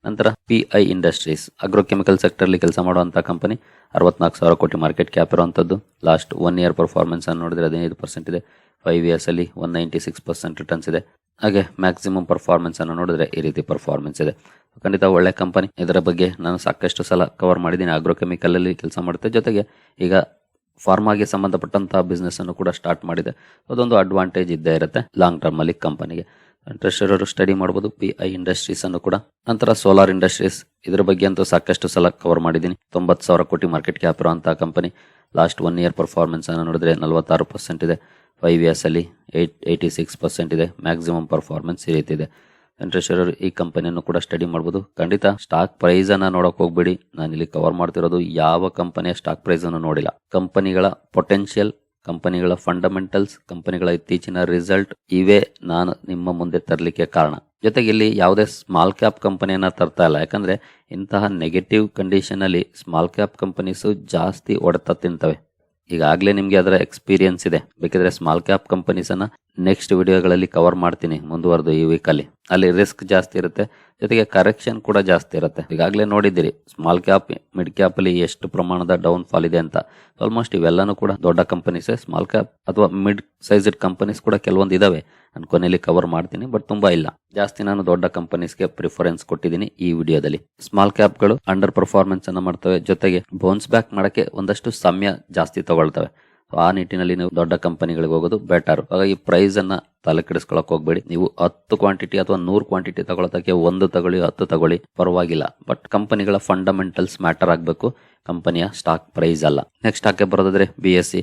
ನಂತರ ಪಿ ಐ ಇಂಡಸ್ಟ್ರೀಸ್ ಅಗ್ರೋಕೆಮಿಕಲ್ ಸೆಕ್ಟರ್ಲಿ ಕೆಲಸ ಮಾಡುವಂಥ ಕಂಪನಿ ಅರವತ್ನಾಲ್ಕು ಸಾವಿರ ಕೋಟಿ ಮಾರ್ಕೆಟ್ ಕ್ಯಾಪ್ ಇರುವಂಥದ್ದು ಲಾಸ್ಟ್ ಒನ್ ಇಯರ್ ಪರ್ಫಾರ್ಮೆನ್ಸ್ ಅನ್ನು ನೋಡಿದರೆ ಹದಿನೈದು ಪರ್ಸೆಂಟ್ ಇದೆ. Five ಇಯರ್ಸಲ್ಲಿ one ninety six percent returns ಇದೆ. ಹಾಗೆ ಮ್ಯಾಕ್ಸಿಮಮ್ ಪರ್ಫಾರ್ಮೆನ್ಸ್ ಅನ್ನು ನೋಡಿದ್ರೆ ಈ ರೀತಿ ಪರ್ಫಾರ್ಮೆನ್ಸ್ ಇದೆ. ಖಂಡಿತ ಒಳ್ಳೆ ಕಂಪನಿ ಇದರ ಬಗ್ಗೆ ನಾನು ಸಾಕಷ್ಟು ಸಲ ಕವರ್ ಮಾಡಿದ್ದೀನಿ. ಅಗ್ರೋಕೆಮಿಕಲ್ ಅಲ್ಲಿ ಕೆಲಸ ಮಾಡುತ್ತೆ. ಜೊತೆಗೆ ಈಗ ಫಾರ್ಮಾಗೆ ಸಂಬಂಧಪಟ್ಟಂತಹ ಬಿಸ್ನೆಸ್ ಅನ್ನು ಕೂಡ ಸ್ಟಾರ್ಟ್ ಮಾಡಿದೆ. ಅದೊಂದು ಅಡ್ವಾಂಟೇಜ್ ಇದ್ದೇ ಇರುತ್ತೆ. ಲಾಂಗ್ ಟರ್ಮ್ ಅಲ್ಲಿ ಕಂಪನಿಗೆ ಇರೋರು ಸ್ಟಡಿ ಮಾಡಬಹುದು ಪಿ ಐ ಇಂಡಸ್ಟ್ರೀಸ್ ಅನ್ನು ಕೂಡ. ನಂತರ ಸೋಲಾರ್ ಇಂಡಸ್ಟ್ರೀಸ್ ಇದರ ಬಗ್ಗೆ ಅಂತೂ ಸಾಕಷ್ಟು ಸಲ ಕವರ್ ಮಾಡಿದ್ದೀನಿ. ತೊಂಬತ್ತು ಸಾವಿರ ಕೋಟಿ ಮಾರ್ಕೆಟ್ ಕ್ಯಾಪ್ ಇರುವಂತಹ company last one year performance ಅನ್ನು ನೋಡಿದ್ರೆ ನಲವತ್ತಾರು ಪರ್ಸೆಂಟ್ ಇದೆ. ಫೈವ್ ಇಯರ್ಸ್ ಅಲ್ಲಿ ಏಟ್ ಏಯ್ಟಿ ಸಿಕ್ಸ್ ಪರ್ಸೆಂಟ್ ಇದೆ. ಮ್ಯಾಕ್ಸಿಮಮ್ ಪರ್ಫಾರ್ಮೆನ್ಸ್ ಈ ರೀತಿ ಇದೆ. ಇಂಟ್ರೆಸ್ಟ್ ಇರೋರು ಈ ಕಂಪನಿಯನ್ನು ಕೂಡ ಸ್ಟಡಿ ಮಾಡಬಹುದು ಖಂಡಿತ ಸ್ಟಾಕ್ ಪ್ರೈಸ್ ಅನ್ನ ನೋಡಕ್ ಹೋಗ್ಬೇಡಿ. ನಾನು ಇಲ್ಲಿ ಕವರ್ ಮಾಡ್ತಿರೋದು ಯಾವ ಕಂಪನಿಯ ಸ್ಟಾಕ್ ಪ್ರೈಸ್ ಅನ್ನು ನೋಡಿಲ್ಲ. ಕಂಪನಿಗಳ ಪೊಟೆನ್ಷಿಯಲ್ ಕಂಪನಿಗಳ ಫಂಡಮೆಂಟಲ್ಸ್ ಕಂಪನಿಗಳ ಇತ್ತೀಚಿನ ರಿಸಲ್ಟ್ ಇವೇ ನಾನು ನಿಮ್ಮ ಮುಂದೆ ತರಲಿಕ್ಕೆ ಕಾರಣ. ಜೊತೆಗೆ ಇಲ್ಲಿ ಯಾವುದೇ ಸ್ಮಾಲ್ ಕ್ಯಾಪ್ ಕಂಪನಿಯನ್ನ ತರ್ತಾ ಇಲ್ಲ. ಯಾಕಂದ್ರೆ ಇಂತಹ ನೆಗೆಟಿವ್ ಕಂಡೀಷನ್ ಅಲ್ಲಿ ಸ್ಮಾಲ್ ಕ್ಯಾಪ್ ಕಂಪನೀಸ್ ಜಾಸ್ತಿ ಹೊಡೆತ ತಿಂತವೆ. ಈಗಾಗಲೇ ನಿಮಗೆ ಅದರ ಎಕ್ಸ್ಪೀರಿಯನ್ಸ್ ಇದೆ. ಬೇಕಿದ್ರೆ ಸ್ಮಾಲ್ ಕ್ಯಾಪ್ ಕಂಪನೀಸ್ ಅನ್ನ ನೆಕ್ಸ್ಟ್ ವಿಡಿಯೋಗಳಲ್ಲಿ ಕವರ್ ಮಾಡ್ತೀನಿ ಮುಂದುವರೆದು ಈ ವೀಕಲ್ಲಿ ಅಲ್ಲಿ. ರಿಸ್ಕ್ ಜಾಸ್ತಿ ಇರುತ್ತೆ. ಜೊತೆಗೆ ಕರೆಕ್ಷನ್ ಕೂಡ ಜಾಸ್ತಿ ಇರುತ್ತೆ. ಈಗಾಗಲೇ ನೋಡಿದ್ದೀರಿ ಸ್ಮಾಲ್ ಕ್ಯಾಪ್ ಮಿಡ್ ಕ್ಯಾಪ್ ಅಲ್ಲಿ ಎಷ್ಟು ಪ್ರಮಾಣದ ಡೌನ್ ಫಾಲ್ ಇದೆ ಅಂತ. ಆಲ್ಮೋಸ್ಟ್ ಇವೆಲ್ಲನೂ ಕೂಡ ದೊಡ್ಡ ಕಂಪನೀಸ್ ಸ್ಮಾಲ್ ಕ್ಯಾಪ್ ಅಥವಾ ಮಿಡ್ ಸೈಜ್ಡ್ ಕಂಪನೀಸ್ ಕೂಡ ಕೆಲವೊಂದು ಇದಾವೆ. ನಾನು ಕೊನೆಯಲ್ಲಿ ಕವರ್ ಮಾಡ್ತೀನಿ ಬಟ್ ತುಂಬಾ ಇಲ್ಲ. ಜಾಸ್ತಿ ನಾನು ದೊಡ್ಡ ಕಂಪನೀಸ್ಗೆ ಪ್ರಿಫರೆನ್ಸ್ ಕೊಟ್ಟಿದ್ದೀನಿ ಈ ವಿಡಿಯೋದಲ್ಲಿ. ಸ್ಮಾಲ್ ಕ್ಯಾಪ್ಗಳು ಅಂಡರ್ ಪರ್ಫಾರ್ಮೆನ್ಸ್ ಅನ್ನು ಮಾಡ್ತವೆ, ಜೊತೆಗೆ ಬೌನ್ಸ್ ಬ್ಯಾಕ್ ಮಾಡಕ್ಕೆ ಒಂದಷ್ಟು ಸಮಯ ಜಾಸ್ತಿ ತಗೊಳ್ತವೆ. ಆ ನಿಟ್ಟಿನಲ್ಲಿ ನೀವು ದೊಡ್ಡ ಕಂಪನಿಗಳಿಗೆ ಹೋಗೋದು ಬೆಟರ್. ಹಾಗಾಗಿ ಪ್ರೈಸ್ ಅನ್ನ ತಲೆ ಕೆಡಿಸ್ಕೊಳಕ್ ಹೋಗ್ಬೇಡಿ. ನೀವು ಹತ್ತು ಕ್ವಾಂಟಿಟಿ ಅಥವಾ ನೂರು ಕ್ವಾಂಟಿಟಿ ತಗೊಳತಕ್ಕೆ ಒಂದು ತಗೊಳ್ಳಿ, ಹತ್ತು ತಗೊಳ್ಳಿ, ಪರವಾಗಿಲ್ಲ. ಬಟ್ ಕಂಪನಿಗಳ ಫಂಡಮೆಂಟಲ್ಸ್ ಮ್ಯಾಟರ್ ಆಗಬೇಕು. ಕಂಪನಿಯ ಸ್ಟಾಕ್ ಪ್ರೈಸ್ ಅಲ್ಲ. ನೆಕ್ಸ್ಟ್ ಸ್ಟಾಕ್ಗೆ ಬರೋದಾದ್ರೆ ಬಿ ಎಸ್ ಸಿ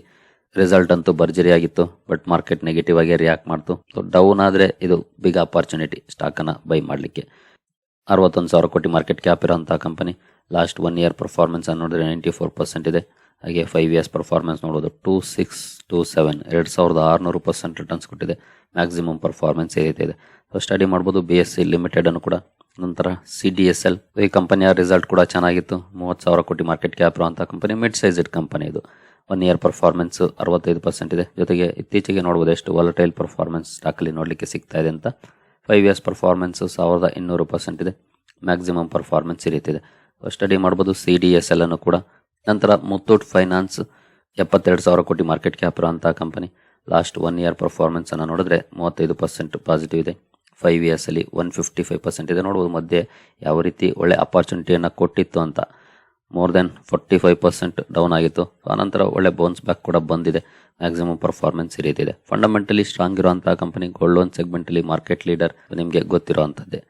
ರಿಸಲ್ಟ್ ಅಂತೂ ಭರ್ಜರಿ ಆಗಿತ್ತು. ಬಟ್ ಮಾರ್ಕೆಟ್ ನೆಗೆಟಿವ್ ಆಗಿ ರಿಯಾಕ್ಟ್ ಮಾಡ್ತು. ಸೊ ಡೌನ್ ಆದ್ರೆ ಇದು ಬಿಗ್ ಅಪಾರ್ಚುನಿಟಿ ಸ್ಟಾಕ್ ಅನ್ನ ಬೈ ಮಾಡ್ಲಿಕ್ಕೆ. ಅರವತ್ತೊಂದು ಸಾವಿರ ಕೋಟಿ ಮಾರ್ಕೆಟ್ ಕ್ಯಾಪ್ ಇರೋಂಥ company last one year performance ನೋಡಿದ್ರೆ ನೈಂಟಿ ಫೋರ್ ಪರ್ಸೆಂಟ್ ಇದೆ. ಹಾಗೆ ಫೈವ್ ಇಯರ್ಸ್ ಪರ್ಫಾರ್ಮೆನ್ಸ್ ನೋಡೋದು ಟೂ ಸಿಕ್ಸ್ ಟೂ ಸೆವೆನ್ ಎರಡು ಸಾವಿರದ ಆರುನೂರು ಪರ್ಸೆಂಟ್ ರಿಟರ್ನ್ಸ್ ಕೊಟ್ಟಿದೆ. ಮ್ಯಾಕ್ಸಿಮಮ್ ಪರ್ಫಾರ್ಮೆನ್ಸ್ ರೀತಿ ಇದೆ. ಸೊ ಸ್ಟಡಿ ಮಾಡ್ಬೋದು. ಬಿ ಎಸ್ ಸಿ ಲಿಮಿಟೆಡ್ ಅನ್ನು ಕೂಡ. ನಂತರ ಸಿ ಡಿ ಎಸ್ ಎಲ್ ಈ ಕಂಪನಿಯ ರಿಸಲ್ಟ್ ಕೂಡ ಚೆನ್ನಾಗಿತ್ತು. ಮೂವತ್ತು ಸಾವಿರ ಕೋಟಿ ಮಾರ್ಕೆಟ್ ಕ್ಯಾಪ್ ಅಂತ ಕಂಪನಿ ಮಿಡ್ ಸೈಜ್ಡ್ ಕಂಪನಿ ಇದು. ಒನ್ ಇಯರ್ ಪರ್ಫಾರ್ಮೆನ್ಸ್ ಅರವತ್ತೈದು ಪರ್ಸೆಂಟ್ ಇದೆ. ಜೊತೆಗೆ ಇತ್ತೀಚೆಗೆ ನೋಡ್ಬೋದು ಎಷ್ಟು ವಾಲಟೈಲ್ ಪರ್ಫಾರ್ಮೆನ್ಸ್ ಸ್ಟಾಕಲ್ಲಿ ನೋಡಲಿಕ್ಕೆ ಸಿಗ್ತಾ ಇದೆ ಅಂತ. ಫೈವ್ ಇಯರ್ಸ್ ಪರ್ಫಾರ್ಮೆನ್ಸ್ ಸಾವಿರದ ಇನ್ನೂರು ಪರ್ಸೆಂಟ್ ಇದೆ. ಮ್ಯಾಕ್ಸಿಮಮ್ ಪರ್ಫಾರ್ಮೆನ್ಸ್ ಈ ಸ್ಟಡಿ ಮಾಡ್ಬೋದು. ಸಿ ಡಿ ಎಸ್ ಎಲ್ ಅನ್ನು ಕೂಡ. ನಂತರ ಮುತ್ತೂಟ್ ಫೈನಾನ್ಸ್ ಎಪ್ಪತ್ತೆರಡು ಸಾವಿರ ಕೋಟಿ ಮಾರ್ಕೆಟ್ ಕ್ಯಾಪ್ ಇರುವಂತಹ company. Last one year performance ಅನ್ನು ನೋಡಿದ್ರೆ ಮೂವತ್ತೈದು ಪರ್ಸೆಂಟ್ ಪಾಸಿಟಿವ್ ಇದೆ. ಫೈವ್ ಇಯರ್ಸ್ ಅಲ್ಲಿ ಒನ್ ಫಿಫ್ಟಿ ಫೈವ್ ಪರ್ಸೆಂಟ್ ಇದೆ. ನೋಡ್ಬೋದು ಮಧ್ಯೆ ಯಾವ ರೀತಿ ಒಳ್ಳೆ ಅಪಾರ್ಚುನಿಟಿಯನ್ನು ಕೊಟ್ಟಿತ್ತು ಅಂತ. More than forty five percent down ಆಗಿತ್ತು. ಆನಂತರ ಒಳ್ಳೆ ಬೌನ್ಸ್ ಬ್ಯಾಕ್ ಕೂಡ ಬಂದಿದೆ. ಮ್ಯಾಕ್ಸಿಮಮ್ ಪರ್ಫಾರ್ಮೆನ್ಸ್ ಈ ರೀತಿ ಇದೆ. ಫಂಡಮೆಂಟಲಿ ಸ್ಟ್ರಾಂಗ್ ಇರುವಂತಹ ಕಂಪನಿ ಗೋಲ್ಡ್ ಲೋನ್ ಸೆಗ್ಮೆಂಟಲ್ಲಿ ಮಾರ್ಕೆಟ್ ಲೀಡರ್ ನಿಮಗೆ ಗೊತ್ತಿರುವಂಥದ್ದೇ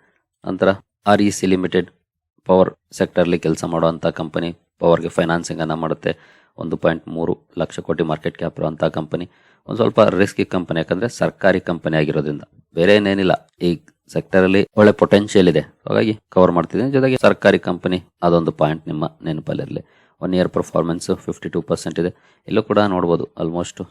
ನಂತರ R E C limited power ಸೆಕ್ಟರ್ಲಿ ಕೆಲಸ ಮಾಡುವಂಥ ಕಂಪನಿ ಪವರ್ಗೆ ಫೈನಾನ್ಸಿಂಗ್ ಅನ್ನ ಮಾಡುತ್ತೆ. ಒಂದು ಪಾಯಿಂಟ್ ಮೂರು ಲಕ್ಷ ಕೋಟಿ ಮಾರ್ಕೆಟ್ ಕ್ಯಾಪ್ ಇರುವಂತಹ ಕಂಪನಿ ಒಂದು ಸ್ವಲ್ಪ ರಿಸ್ಕಿ ಕಂಪನಿ ಯಾಕಂದರೆ ಸರ್ಕಾರಿ ಕಂಪನಿ ಆಗಿರೋದ್ರಿಂದ. ಬೇರೆ ಏನೇನಿಲ್ಲ. ಈ ಸೆಕ್ಟರ್ ಅಲ್ಲಿ ಒಳ್ಳೆ ಪೊಟೆನ್ಷಿಯಲ್ ಇದೆ. ಹಾಗಾಗಿ ಕವರ್ ಮಾಡ್ತಿದ್ದೀನಿ. ಜೊತೆಗೆ ಸರ್ಕಾರಿ ಕಂಪನಿ ಅದೊಂದು ಪಾಯಿಂಟ್ ನಿಮ್ಮ ನೆನಪಲ್ಲಿರಲಿ. One year performance fifty two percent ಇದೆ. ಇಲ್ಲೂ ಕೂಡ ನೋಡ್ಬೋದು. ಆಲ್ಮೋಸ್ಟ್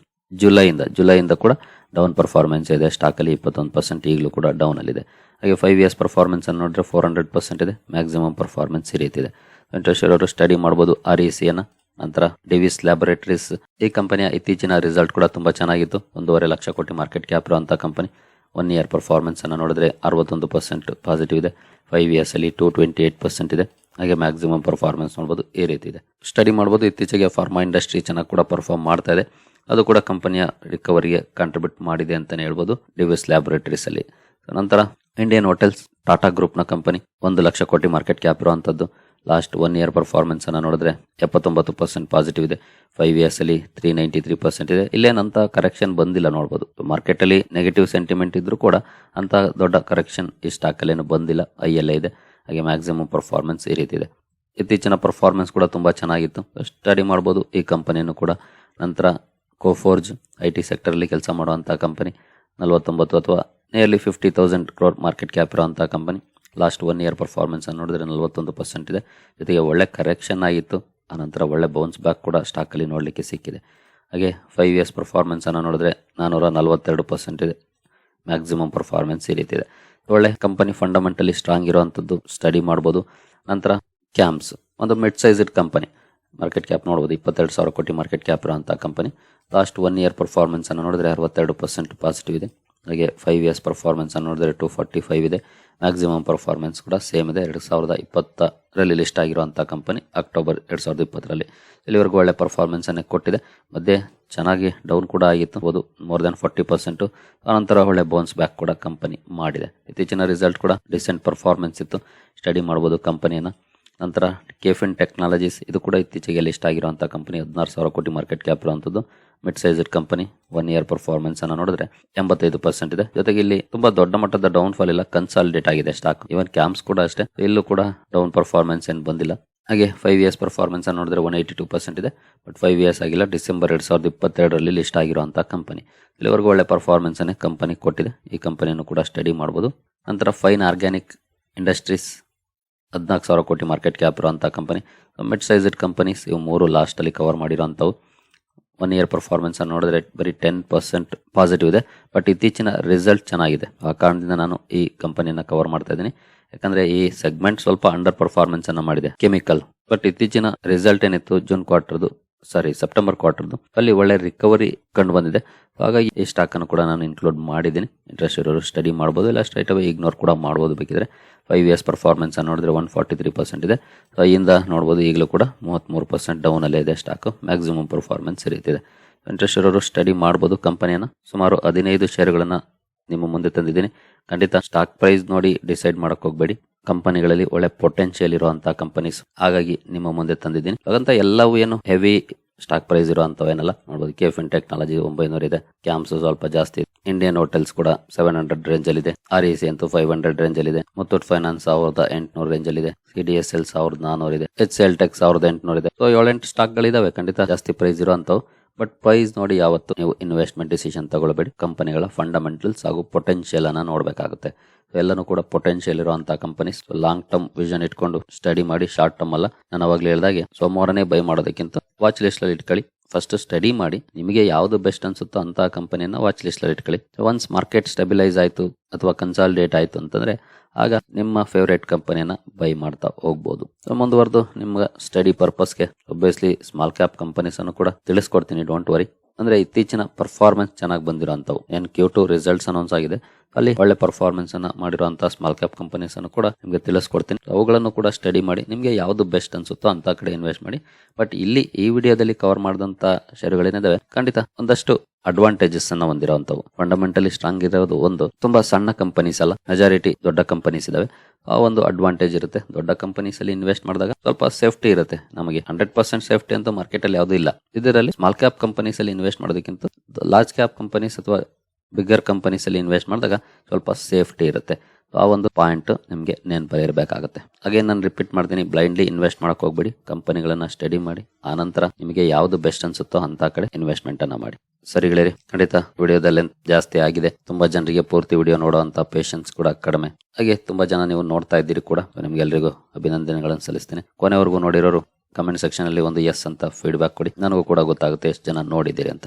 ಜುಲೈಯಿಂದ ಜುಲೈಯಿಂದ ಕೂಡ ಡೌನ್ ಪರ್ಫಾರ್ಮೆನ್ಸ್ ಇದೆ. ಸ್ಟಾಕಲ್ಲಿ ಇಪ್ಪತ್ತೊಂದು ಪರ್ಸೆಂಟ್ ಈಗಲೂ ಕೂಡ ಡೌನ್ ಅಲ್ಲಿದೆ. ಹಾಗೆ ಫೈವ್ ಇಯರ್ಸ್ ಪರ್ಫಾರ್ಮೆನ್ಸ್ ಅನ್ನು ನೋಡಿದ್ರೆ ಫೋರ್ ಹಂಡ್ರೆಡ್ ಪರ್ಸೆಂಟ್ ಇದೆ. ಮ್ಯಾಕ್ಸಿಮಮ್ ಪರ್ಫಾರ್ಮೆನ್ಸ್ ಈ ರೀತಿ ಇದೆ. ಇಂಟ್ರೆಸ್ಟ್ ಇರೋರು ಸ್ಟಡಿ ಮಾಡ್ಬೋದು ಆರ್ ಇ ಸಿ ನಂತರ ಡಿವಿಸ್ ಲ್ಯಾಬೊರೇಟರೀಸ್ ಈ ಕಂಪನಿಯ ಇತ್ತೀಚಿನ ರಿಸಲ್ಟ್ ಕೂಡ ತುಂಬಾ ಚೆನ್ನಾಗಿತ್ತು. ಒಂದೂವರೆ ಲಕ್ಷ ಕೋಟಿ ಮಾರ್ಕೆಟ್ ಕ್ಯಾಪ್ ಇರುವಂತಹ ಕಂಪನಿ ಒನ್ ಇಯರ್ ಪರ್ಫಾರ್ಮೆನ್ಸ್ ಅನ್ನು ನೋಡಿದ್ರೆ ಅರವತ್ತೊಂದು ಪರ್ಸೆಂಟ್ ಪಾಸಿಟಿವ್ ಇದೆ. ಫೈವ್ ಇಯರ್ಸ್ ಅಲ್ಲಿ ಟೂ ಟ್ವೆಂಟಿ ಏಟ್ ಪರ್ಸೆಂಟ್ ಇದೆ. ಹಾಗೆ ಮ್ಯಾಕ್ಸಿಮಮ್ ಪರ್ಫಾರ್ಮೆನ್ಸ್ ನೋಡ್ಬೋದು ಈ ರೀತಿ ಇದೆ. ಸ್ಟಡಿ ಮಾಡ್ಬೋದು. ಇತ್ತೀಚೆಗೆ ಫಾರ್ಮಾ ಇಂಡಸ್ಟ್ರಿ ಚೆನ್ನಾಗಿ ಕೂಡ ಪರ್ಫಾರ್ಮ್ ಮಾಡ್ತಾ ಇದೆ. ಅದು ಕೂಡ ಕಂಪನಿಯ ರಿಕವರಿಗೆ ಕಾಂಟ್ರಿಬ್ಯೂಟ್ ಮಾಡಿದೆ ಅಂತಾನೆ ಹೇಳ್ಬೋದು ಡಿವಿಸ್ ಲ್ಯಾಬೊರೇಟರೀಸ್ ಅಲ್ಲಿ. ನಂತರ ಇಂಡಿಯನ್ ಹೋಟೆಲ್ಸ್ ಟಾಟಾ ಗ್ರೂಪ್ನ ಕಂಪನಿ ಒಂದು ಲಕ್ಷ ಕೋಟಿ ಮಾರ್ಕೆಟ್ ಕ್ಯಾಪ್ ಇರುವಂತದ್ದು. ಲಾಸ್ಟ್ ಒನ್ ಇಯರ್ ಪರ್ಫಾರ್ಮೆನ್ಸನ್ನು ನೋಡಿದ್ರೆ ಎಪ್ಪತ್ತೊಂಬತ್ತು ಪರ್ಸೆಂಟ್ ಪಾಸಿಟಿವ್ ಇದೆ. ಫೈವ್ ಇಯರ್ಸ್ ಅಲ್ಲಿ ತ್ರೀ ನೈಂಟಿ ತ್ರೀ ಪರ್ಸೆಂಟ್ ಇದೆ ಇಲ್ಲೇನಂತ ಕರೆಕ್ಷನ್ ಬಂದಿಲ್ಲ ನೋಡ್ಬೋದು. ಮಾರ್ಕೆಟ್ ಅಲ್ಲಿ ನೆಗೆಟಿವ್ ಸೆಂಟಿಮೆಂಟ್ ಇದ್ರೂ ಕೂಡ ಅಂತ ದೊಡ್ಡ ಕರೆಕ್ಷನ್ ಈ ಸ್ಟಾಕ್ ಏನು ಬಂದಿಲ್ಲ. ಐ ಎಲ್ ಇದೆ. ಹಾಗೆ ಮ್ಯಾಕ್ಸಿಮಮ್ ಪರ್ಫಾರ್ಮೆನ್ಸ್ ಈ ರೀತಿ ಇದೆ. ಇತ್ತೀಚಿನ ಪರ್ಫಾರ್ಮೆನ್ಸ್ ಕೂಡ ತುಂಬಾ ಚೆನ್ನಾಗಿತ್ತು. ಸ್ಟಡಿ ಮಾಡ್ಬೋದು. ಈ ಕಂಪನಿಯನ್ನು ಕೂಡ. ನಂತರ ಕೋಫೋರ್ಜ್ ಐ ಟಿ ಸೆಕ್ಟರಲ್ಲಿ ಕೆಲಸ ಮಾಡುವಂಥ ಕಂಪನಿ ನಲವತ್ತೊಂಬತ್ತು ಅಥವಾ nearly fifty thousand crore market cap ಇರುವಂಥ company last one year performance ಅನ್ನು ನೋಡಿದ್ರೆ ನಲವತ್ತೊಂದು ಪರ್ಸೆಂಟ್ ಇದೆ. ಜೊತೆಗೆ ಒಳ್ಳೆ ಕರೆಕ್ಷನ್ ಆಗಿತ್ತು. ಆನಂತರ ಒಳ್ಳೆ ಬೌನ್ಸ್ ಬ್ಯಾಕ್ ಕೂಡ ಸ್ಟಾಕಲ್ಲಿ ನೋಡಲಿಕ್ಕೆ ಸಿಕ್ಕಿದೆ. ಹಾಗೆ ಫೈವ್ ಇಯರ್ಸ್ ಪರ್ಫಾರ್ಮೆನ್ಸನ್ನು ನೋಡಿದ್ರೆ ನಾನ್ನೂರ ನಲವತ್ತೆರಡು ಪರ್ಸೆಂಟ್ ಇದೆ. ಮ್ಯಾಕ್ಸಿಮಮ್ ಪರ್ಫಾರ್ಮೆನ್ಸ್ ಈ ರೀತಿ ಇದೆ. ಒಳ್ಳೆ ಕಂಪನಿ ಫಂಡಮೆಂಟಲಿ ಸ್ಟ್ರಾಂಗ್ ಇರುವಂಥದ್ದು ಸ್ಟಡಿ ಮಾಡ್ಬೋದು. ನಂತರ ಕ್ಯಾಂಪ್ಸ್ ಒಂದು mid sized company market cap ನೋಡ್ಬೋದು. ಇಪ್ಪತ್ತೆರಡು ಸಾವಿರ ಕೋಟಿ ಮಾರ್ಕೆಟ್ ಕ್ಯಾಪ್ ಇರುವಂಥ ಕಂಪನಿ ಲಾಸ್ಟ್ ಒನ್ ಇಯರ್ ಪರ್ಫಾರ್ಮೆನ್ಸನ್ನು ನೋಡಿದ್ರೆ ಅರವತ್ತೆರಡು ಪರ್ಸೆಂಟ್ ಪಾಸಿಟಿವ್ ಇದೆ. ಹಾಗೆ ಫೈವ್ ಇಯರ್ಸ್ ಪರ್ಫಾರ್ಮೆನ್ಸ್ ಅನ್ನು ನೋಡಿದ್ರೆ ಟು ಫಾರ್ಟಿ ಫೈವ್ ಇದೆ. ಮ್ಯಾಕ್ಸಿಮಮ್ ಪರ್ಫಾರ್ಮೆನ್ಸ್ ಕೂಡ ಸೇಮ್ ಇದೆ. ಎರಡು ಸಾವಿರದ ಇಪ್ಪತ್ತರಲ್ಲಿ ಲಿಸ್ಟ್ ಆಗಿರುವಂಥ ಕಂಪನಿ ಅಕ್ಟೋಬರ್ ಎರಡು ಸಾವಿರದ ಇಪ್ಪತ್ತರಲ್ಲಿ. ಇಲ್ಲಿವರೆಗೂ ಒಳ್ಳೆ ಪರ್ಫಾರ್ಮೆನ್ಸ್ ಅನ್ನು ಕೊಟ್ಟಿದೆ. ಮಧ್ಯೆ ಚೆನ್ನಾಗಿ ಡೌನ್ ಕೂಡ ಆಗಿತ್ತು. ಹೋದು ಮೋರ್ ದೆನ್ ಫಾರ್ಟಿ ಪರ್ಸೆಂಟು ಆನಂತರ ಒಳ್ಳೆ ಬೌನ್ಸ್ ಬ್ಯಾಕ್ ಕೂಡ ಕಂಪನಿ ಮಾಡಿದೆ. ಇತ್ತೀಚಿನ ರಿಸಲ್ಟ್ ಕೂಡ ಡಿಸೆಂಟ್ ಪರ್ಫಾರ್ಮೆನ್ಸ್ ಇತ್ತು. ಸ್ಟಡಿ ಮಾಡ್ಬೋದು ಕಂಪನಿಯನ್ನು ನಂತರ ಕೆಫಿನ್ ಟೆಕ್ನಾಲಜೀಸ್ ಇದು ಕೂಡ ಇತ್ತೀಚೆಗೆ ಲಿಸ್ಟ್ ಆಗಿರುವಂಥ ಕಂಪನಿ ಹದಿನಾರು ಸಾವಿರ ಕೋಟಿ ಮಾರ್ಕೆಟ್ ಕ್ಯಾಪ್ ಇರುವಂಥದ್ದು mid sized company one year performance ಅನ್ನು ನೋಡಿದ್ರೆ ಎಂಬತ್ತೈದು ಪರ್ಸೆಂಟ್ ಇದೆ. ಜೊತೆಗೆ ಇಲ್ಲಿ ತುಂಬಾ ದೊಡ್ಡ ಮಟ್ಟದ ಡೌನ್ ಫಾಲ್ ಇಲ್ಲ ಕನ್ಸಾಲಿಡೇಟ್ ಆಗಿದೆ ಸ್ಟಾಕ್ ಇವನ್ ಕ್ಯಾಂಪ್ಸ್ ಕೂಡ ಅಷ್ಟೇ, ಇಲ್ಲೂ ಕೂಡ ಡೌನ್ ಪರ್ಫಾರ್ಮೆನ್ಸ್ ಏನು ಬಂದಿಲ್ಲ. ಹಾಗೆ ಫೈವ್ ಇಯರ್ಸ್ ಪರ್ಫಾರ್ಮೆನ್ಸ್ ಅನ್ನು ನೋಡಿದ್ರೆ ಒನ್ ಏಯ್ಟಿ ಟೂ ಪರ್ಸೆಂಟ್ ಇದೆ. ಬಟ್ ಫೈವ್ ಇಯರ್ಸ್ ಆಗಿಲ್ಲ ಡಿಸೆಂಬರ್ ಎರಡು ಸಾವಿರದ ಇಪ್ಪತ್ತೆರಡರಲ್ಲಿ ಲಿಸ್ಟ್ ಆಗಿರುವಂಥ ಕಂಪನಿ ಇಲ್ಲಿವರೆಗೂ ಒಳ್ಳೆ ಪರ್ಫಾರ್ಮೆನ್ಸ್ ಅನ್ನೇ ಕಂಪನಿ ಕೊಟ್ಟಿದೆ. ಈ ಕಂಪನಿಯನ್ನು ಕೂಡ ಸ್ಟಡಿ ಮಾಡ್ಬೋದು. ನಂತರ ಫೈನ್ ಆರ್ಗ್ಯಾನಿಕ್ ಇಂಡಸ್ಟ್ರೀಸ್ ಹದಿನಾಲ್ಕು ಸಾವಿರ ಕೋಟಿ ಮಾರ್ಕೆಟ್ ಕ್ಯಾಪ್ ಇರುವಂಥ ಕಂಪನಿ ಮಿಡ್ ಸೈಜ್ಡ್ ಕಂಪನೀಸ್ ಇವು ಮೂರು ಲಾಸ್ಟಲ್ಲಿ ಕವರ್ ಮಾಡಿರೋಂಥವು ಒನ್ ಇಯರ್ ಪರ್ಫಾರ್ಮೆನ್ಸ್ ನೋಡಿದ್ರೆ ಬರೀ ಟೆನ್ ಪರ್ಸೆಂಟ್ ಪಾಸಿಟಿವ್ ಇದೆ. ಬಟ್ ಇತ್ತೀಚಿನ ರಿಸಲ್ಟ್ ಚೆನ್ನಾಗಿದೆ. ಆ ಕಾರಣದಿಂದ ನಾನು ಈ ಕಂಪನಿಯನ್ನು ಕವರ್ ಮಾಡ್ತಾ ಇದ್ದೀನಿ. ಯಾಕಂದರೆ ಈ ಸೆಗ್ಮೆಂಟ್ ಸ್ವಲ್ಪ ಅಂಡರ್ ಪರ್ಫಾರ್ಮೆನ್ಸನ್ನು ಮಾಡಿದೆ. ಕೆಮಿಕಲ್ ಬಟ್ ಇತ್ತೀಚಿನ ರಿಸಲ್ಟ್ ಏನಿತ್ತು? ಜೂನ್ ಕ್ವಾರ್ಟರ್ದು ಸಾರಿ ಸೆಪ್ಟೆಂಬರ್ ಕ್ವಾರ್ಟರ್ದು ಅಲ್ಲಿ ಒಳ್ಳೆ ರಿಕವರಿ ಕಂಡು ಬಂದಿದೆ. ಹಾಗಾಗಿ ಈ ಸ್ಟಾಕ್ ಅನ್ನು ಕೂಡ ನಾನು ಇನ್ಕ್ಲೂಡ್ ಮಾಡಿದ್ದೀನಿ. ಇಂಟ್ರೆಸ್ಟ್ ಇರೋರು ಸ್ಟಡಿ ಮಾಡ್ಬೋದು, ಇಲ್ಲ ಸ್ಟ್ರೈಟ್ ಅವೇ ಇಗ್ನೋರ್ ಕೂಡ ಮಾಡ್ಬೋದು ಬೇಕಿದ್ರೆ. ಫೈವ್ ಇಯರ್ಸ್ ಪರ್ಫಾರ್ಮೆನ್ಸ್ ಅನ್ನು ನೋಡಿದ್ರೆ ಒನ್ ಫಾರ್ಟಿ ತ್ರೀ ಪರ್ಸೆಂಟ್ ಇದೆ. ಸೊ ಅಲ್ಲಿಂದ ನೋಡ್ಬೋದು ಈಗಲೂ ಕೂಡ ಮೂವತ್ತ್ಮೂರು ಪರ್ಸೆಂಟ್ ಡೌನಲ್ಲೇ ಇದೆ ಸ್ಟಾಕ್ ಮ್ಯಾಕ್ಸಿಮಮ್ ಪರ್ಫಾರ್ಮೆನ್ಸ್ ರೀತಿದೆ ಇಂಟ್ರೆಸ್ಟ್ ಇರೋರು ಸ್ಟಡಿ ಮಾಡ್ಬೋದು ಕಂಪನಿಯನ್ನು ಸುಮಾರು ಹದಿನೈದು ಶೇರ್ಗಳನ್ನು ನಿಮ್ಮ ಮುಂದೆ ತಂದಿದ್ದೀನಿ. ಖಂಡಿತ ಸ್ಟಾಕ್ ಪ್ರೈಸ್ ನೋಡಿ ಡಿಸೈಡ್ ಮಾಡೋಕ್ಕೆ ಹೋಗಬೇಡಿ. ಕಂಪನಿಗಳಲ್ಲಿ ಒಳ್ಳೆ ಪೊಟೆನ್ಷಿಯಲ್ ಇರುವಂತಹ ಕಂಪನೀಸ್ ಹಾಗಾಗಿ ನಿಮ್ಮ ಮುಂದೆ ತಂದಿದ್ದೀನಿ. ಹಾಗಂತ ಎಲ್ಲವೂ ಏನು ಹೆವಿ ಸ್ಟಾಕ್ ಪ್ರೈಸ್ ಇರುವಂತವೇನಲ್ಲ ನೋಡಬಹುದು ಕೆ ಫಿನ್ ಟೆಕ್ನಾಲಜಿ ಒಂಬೈನೂರು ಇದೆ. ಕ್ಯಾಂಪ್ಸ್ ಸ್ವಲ್ಪ ಜಾಸ್ತಿ ಇದೆ. ಇಂಡಿಯನ್ ಹೋಟೆಲ್ಸ್ ಕೂಡ ಸೆವೆನ್ ಹಂಡ್ರೆಡ್ ರೇಂಜ್ ಅಲ್ಲಿ ಇದೆ ಆರ್ ಇ ಸಿ ಅಂತೂ ಫೈವ್ ಹಂಡ್ರೆಡ್ ರೇಂಜ್ ಅಲ್ಲಿ ಇದೆ ಮುತ್ತೂಟ್ ಫೈನಾನ್ಸ್ ಸಾವಿರದ ಎಂಟುನೂರು ರೇಂಜ್ ಅಲ್ಲಿ ಇದೆ ಸಿ ಡಿ ಎಸ್ ಎಲ್ ಸಾವಿರದ ನಾನೂರು ಇದೆ. ಎಚ್ ಎಲ್ ಟೆಕ್ ಸಾವಿರದ ಎಂಟುನೂರು ಇದೆ. ಸೊ ಏಳೆಂಟು ಸ್ಟಾಕ್ ಗಳಿದಾವೆ. ಖಂಡಿತ ಜಾಸ್ತಿ ಪ್ರೈಸ್ ಇರುವಂತವು. ಬಟ್ ಪ್ರೈಸ್ ನೋಡಿ ಯಾವತ್ತು ನೀವು ಇನ್ವೆಸ್ಟ್ಮೆಂಟ್ ಡಿಸಿಷನ್ ತಗೊಳ್ಬೇಡಿ. ಕಂಪನಿಗಳ ಫಂಡಮೆಂಟಲ್ಸ್ ಹಾಗೂ ಪೊಟೆನ್ಷಿಯಲ್ ಅನ್ನ ನೋಡಬೇಕಾಗುತ್ತೆ. ಎಲ್ಲನೂ ಕೂಡ ಪೊಟೆನ್ಷಿಯಲ್ ಇರುವಂತಹ ಕಂಪನೀಸ್ ಲಾಂಗ್ ಟರ್ಮ್ ವಿಷನ್ ಇಟ್ಕೊಂಡು ಸ್ಟಡಿ ಮಾಡಿ ಶಾರ್ಟ್ ಟರ್ಮ್ ಅಲ್ಲ. ನಾನು ಅವಾಗಲೇ ಹೇಳಿದಾಗೆ, ಸೋಮವಾರನೇ ಬೈ ಮಾಡೋದಕ್ಕಿಂತ ವಾಚ್ ಲಿಸ್ಟ್ ಅಲ್ಲಿ ಇಟ್ಕೊಳ್ಳಿ. ಫಸ್ಟ್ ಸ್ಟಡಿ ಮಾಡಿ, ನಿಮಗೆ ಯಾವುದು ಬೆಸ್ಟ್ ಅನ್ಸುತ್ತೋ ಅಂತಹ ಕಂಪನಿಯನ್ನ ವಾಚ್ ಲಿಸ್ಟ್ ಇಟ್ಕೊಳ್ಳಿ. ಒನ್ಸ್ ಮಾರ್ಕೆಟ್ ಸ್ಟೆಬಿಲೈಸ್ ಆಯಿತು ಅಥವಾ ಕನ್ಸಾಲಿಡೇಟ್ ಆಯಿತು ಅಂತಂದ್ರೆ, ಆಗ ನಿಮ್ಮ ಫೇವ್ರೇಟ್ ಕಂಪನಿಯನ್ನ ಬೈ ಮಾಡ್ತಾ ಹೋಗ್ಬೋದು. ಮುಂದುವರೆದು ನಿಮ್ಗೆ ಸ್ಟಡಿ ಪರ್ಪಸ್ಗೆ ಒಬ್ವಿಯಸ್ಲಿ ಸ್ಮಾಲ್ ಕ್ಯಾಪ್ ಕಂಪನೀಸ್ ಅನ್ನು ಕೂಡ ತಿಳಿಸ್ಕೊಡ್ತೀನಿ ಡೋಂಟ್ ವರಿ ಅಂದ್ರೆ ಇತ್ತೀಚಿನ ಪರ್ಫಾರ್ಮೆನ್ಸ್ ಚೆನ್ನಾಗಿ ಬಂದಿರೋಂಥವು ಏನ್ ಕ್ಯೂ ಟು ರಿಸಲ್ಟ್ಸ್ ಅನೌನ್ಸ್ ಆಗಿದೆ. ಅಲ್ಲಿ ಒಳ್ಳೆ ಪರ್ಫಾರ್ಮೆನ್ಸ್ ಅನ್ನ ಮಾಡಿರುವಂತಹ ಸ್ಮಾಲ್ ಕ್ಯಾಪ್ ಕಂಪನೀಸ್ ಅನ್ನು ಕೂಡ ನಿಮಗೆ ತಿಳಿಸ್ಕೊಡ್ತೀನಿ. ಅವುಗಳನ್ನು ಕೂಡ ಸ್ಟಡಿ ಮಾಡಿ, ನಿಮಗೆ ಯಾವುದು ಬೆಸ್ಟ್ ಅನ್ಸುತ್ತೋ ಅಂತ ಕಡೆ ಇನ್ವೆಸ್ಟ್ ಮಾಡಿ. ಬಟ್ ಇಲ್ಲಿ ಈ ವಿಡಿಯೋದಲ್ಲಿ ಕವರ್ ಮಾಡಿದಂತ ಷೇರುಗಳೇನಿದಾವೆ ಖಂಡಿತ ಒಂದಷ್ಟು ಅಡ್ವಾಂಟೇಜಸ್ ಅನ್ನ ಹೊಂದಿರುವಂತವು ಫಂಡಮೆಂಟಲಿ ಸ್ಟ್ರಾಂಗ್ ಇರೋದು ಒಂದು. ತುಂಬಾ ಸಣ್ಣ ಕಂಪನೀಸ್ ಅಲ್ಲ ಮೆಜಾರಿಟಿ ದೊಡ್ಡ ಕಂಪನೀಸ್ ಇದಾವೆ. ಆ ಒಂದು ಅಡ್ವಾಂಟೇಜ್ ಇರುತ್ತೆ. ದೊಡ್ಡ ಕಂಪನೀಸ್ ಅಲ್ಲಿ ಇನ್ವೆಸ್ಟ್ ಮಾಡಿದಾಗ ಸ್ವಲ್ಪ ಸೇಫ್ಟಿ ಇರುತ್ತೆ ನಮಗೆ. ಹಂಡ್ರೆಡ್ ಪರ್ಸೆಂಟ್ ಸೇಫ್ಟಿ ಅಂತ ಮಾರ್ಕೆಟ್ ಅಲ್ಲಿ ಯಾವುದೂ ಇಲ್ಲ. ಇದರಲ್ಲಿ ಸ್ಮಾಲ್ ಕ್ಯಾಪ್ ಕಂಪನೀಸ್ ಅಲ್ಲಿ ಇನ್ವೆಸ್ಟ್ ಮಾಡೋದಕ್ಕಿಂತ ಲಾರ್ಜ್ ಕ್ಯಾಪ್ ಕಂಪನೀಸ್ ಅಥವಾ ಬಿಗ್ಗರ್ ಕಂಪನೀಸಲ್ಲಿ ಇನ್ವೆಸ್ಟ್ ಮಾಡಿದಾಗ ಸ್ವಲ್ಪ ಸೇಫ್ಟಿ ಇರುತ್ತೆ. ಆ ಒಂದು ಪಾಯಿಂಟ್ ನಿಮಗೆ ನೆನಪಲ್ಲಿರಬೇಕಾಗುತ್ತೆ ಹಾಗೆ ನಾನು ರಿಪೀಟ್ ಮಾಡ್ತೀನಿ. ಬ್ಲೈಂಡ್ಲಿ ಇನ್ವೆಸ್ಟ್ ಮಾಡಕ್ ಹೋಗ್ಬೇಡಿ. ಕಂಪನಿಗಳನ್ನ ಸ್ಟಡಿ ಮಾಡಿ. ಆನಂತರ ನಿಮಗೆ ಯಾವುದು ಬೆಸ್ಟ್ ಅನ್ಸುತ್ತೋ ಅಂತ ಕಡೆ ಇನ್ವೆಸ್ಟ್ಮೆಂಟ್ ಅನ್ನ ಮಾಡಿ. ಸರಿ ಗೆಳೆಯರಿ, ಖಂಡಿತ ವಿಡಿಯೋದಲ್ಲಿ ಜಾಸ್ತಿ ಆಗಿದೆ. ತುಂಬಾ ಜನರಿಗೆ ಪೂರ್ತಿ ವಿಡಿಯೋ ನೋಡುವಂತ ಪೇಷನ್ಸ್ ಕೂಡ ಕಡಿಮೆ. ಹಾಗೆ ತುಂಬಾ ಜನ ನೀವು ನೋಡ್ತಾ ಇದ್ದೀರಿ ಕೂಡ. ನಿಮ್ಗೆಲ್ರಿಗೂ ಅಭಿನಂದನೆಗಳನ್ನು ಸಲ್ಲಿಸ್ತೀನಿ. ಕೊನೆವರೆಗೂ ನೋಡಿರೋರು ಕಮೆಂಟ್ ಸೆಕ್ಷನ್ ಅಲ್ಲಿ ಒಂದು ಎಸ್ ಅಂತ ಫೀಡ್ಬ್ಯಾಕ್ ಕೊಡಿ. ನನಗೂ ಕೂಡ ಗೊತ್ತಾಗುತ್ತೆ ಎಷ್ಟು ಜನ ನೋಡಿದ್ದೀರಿ ಅಂತ.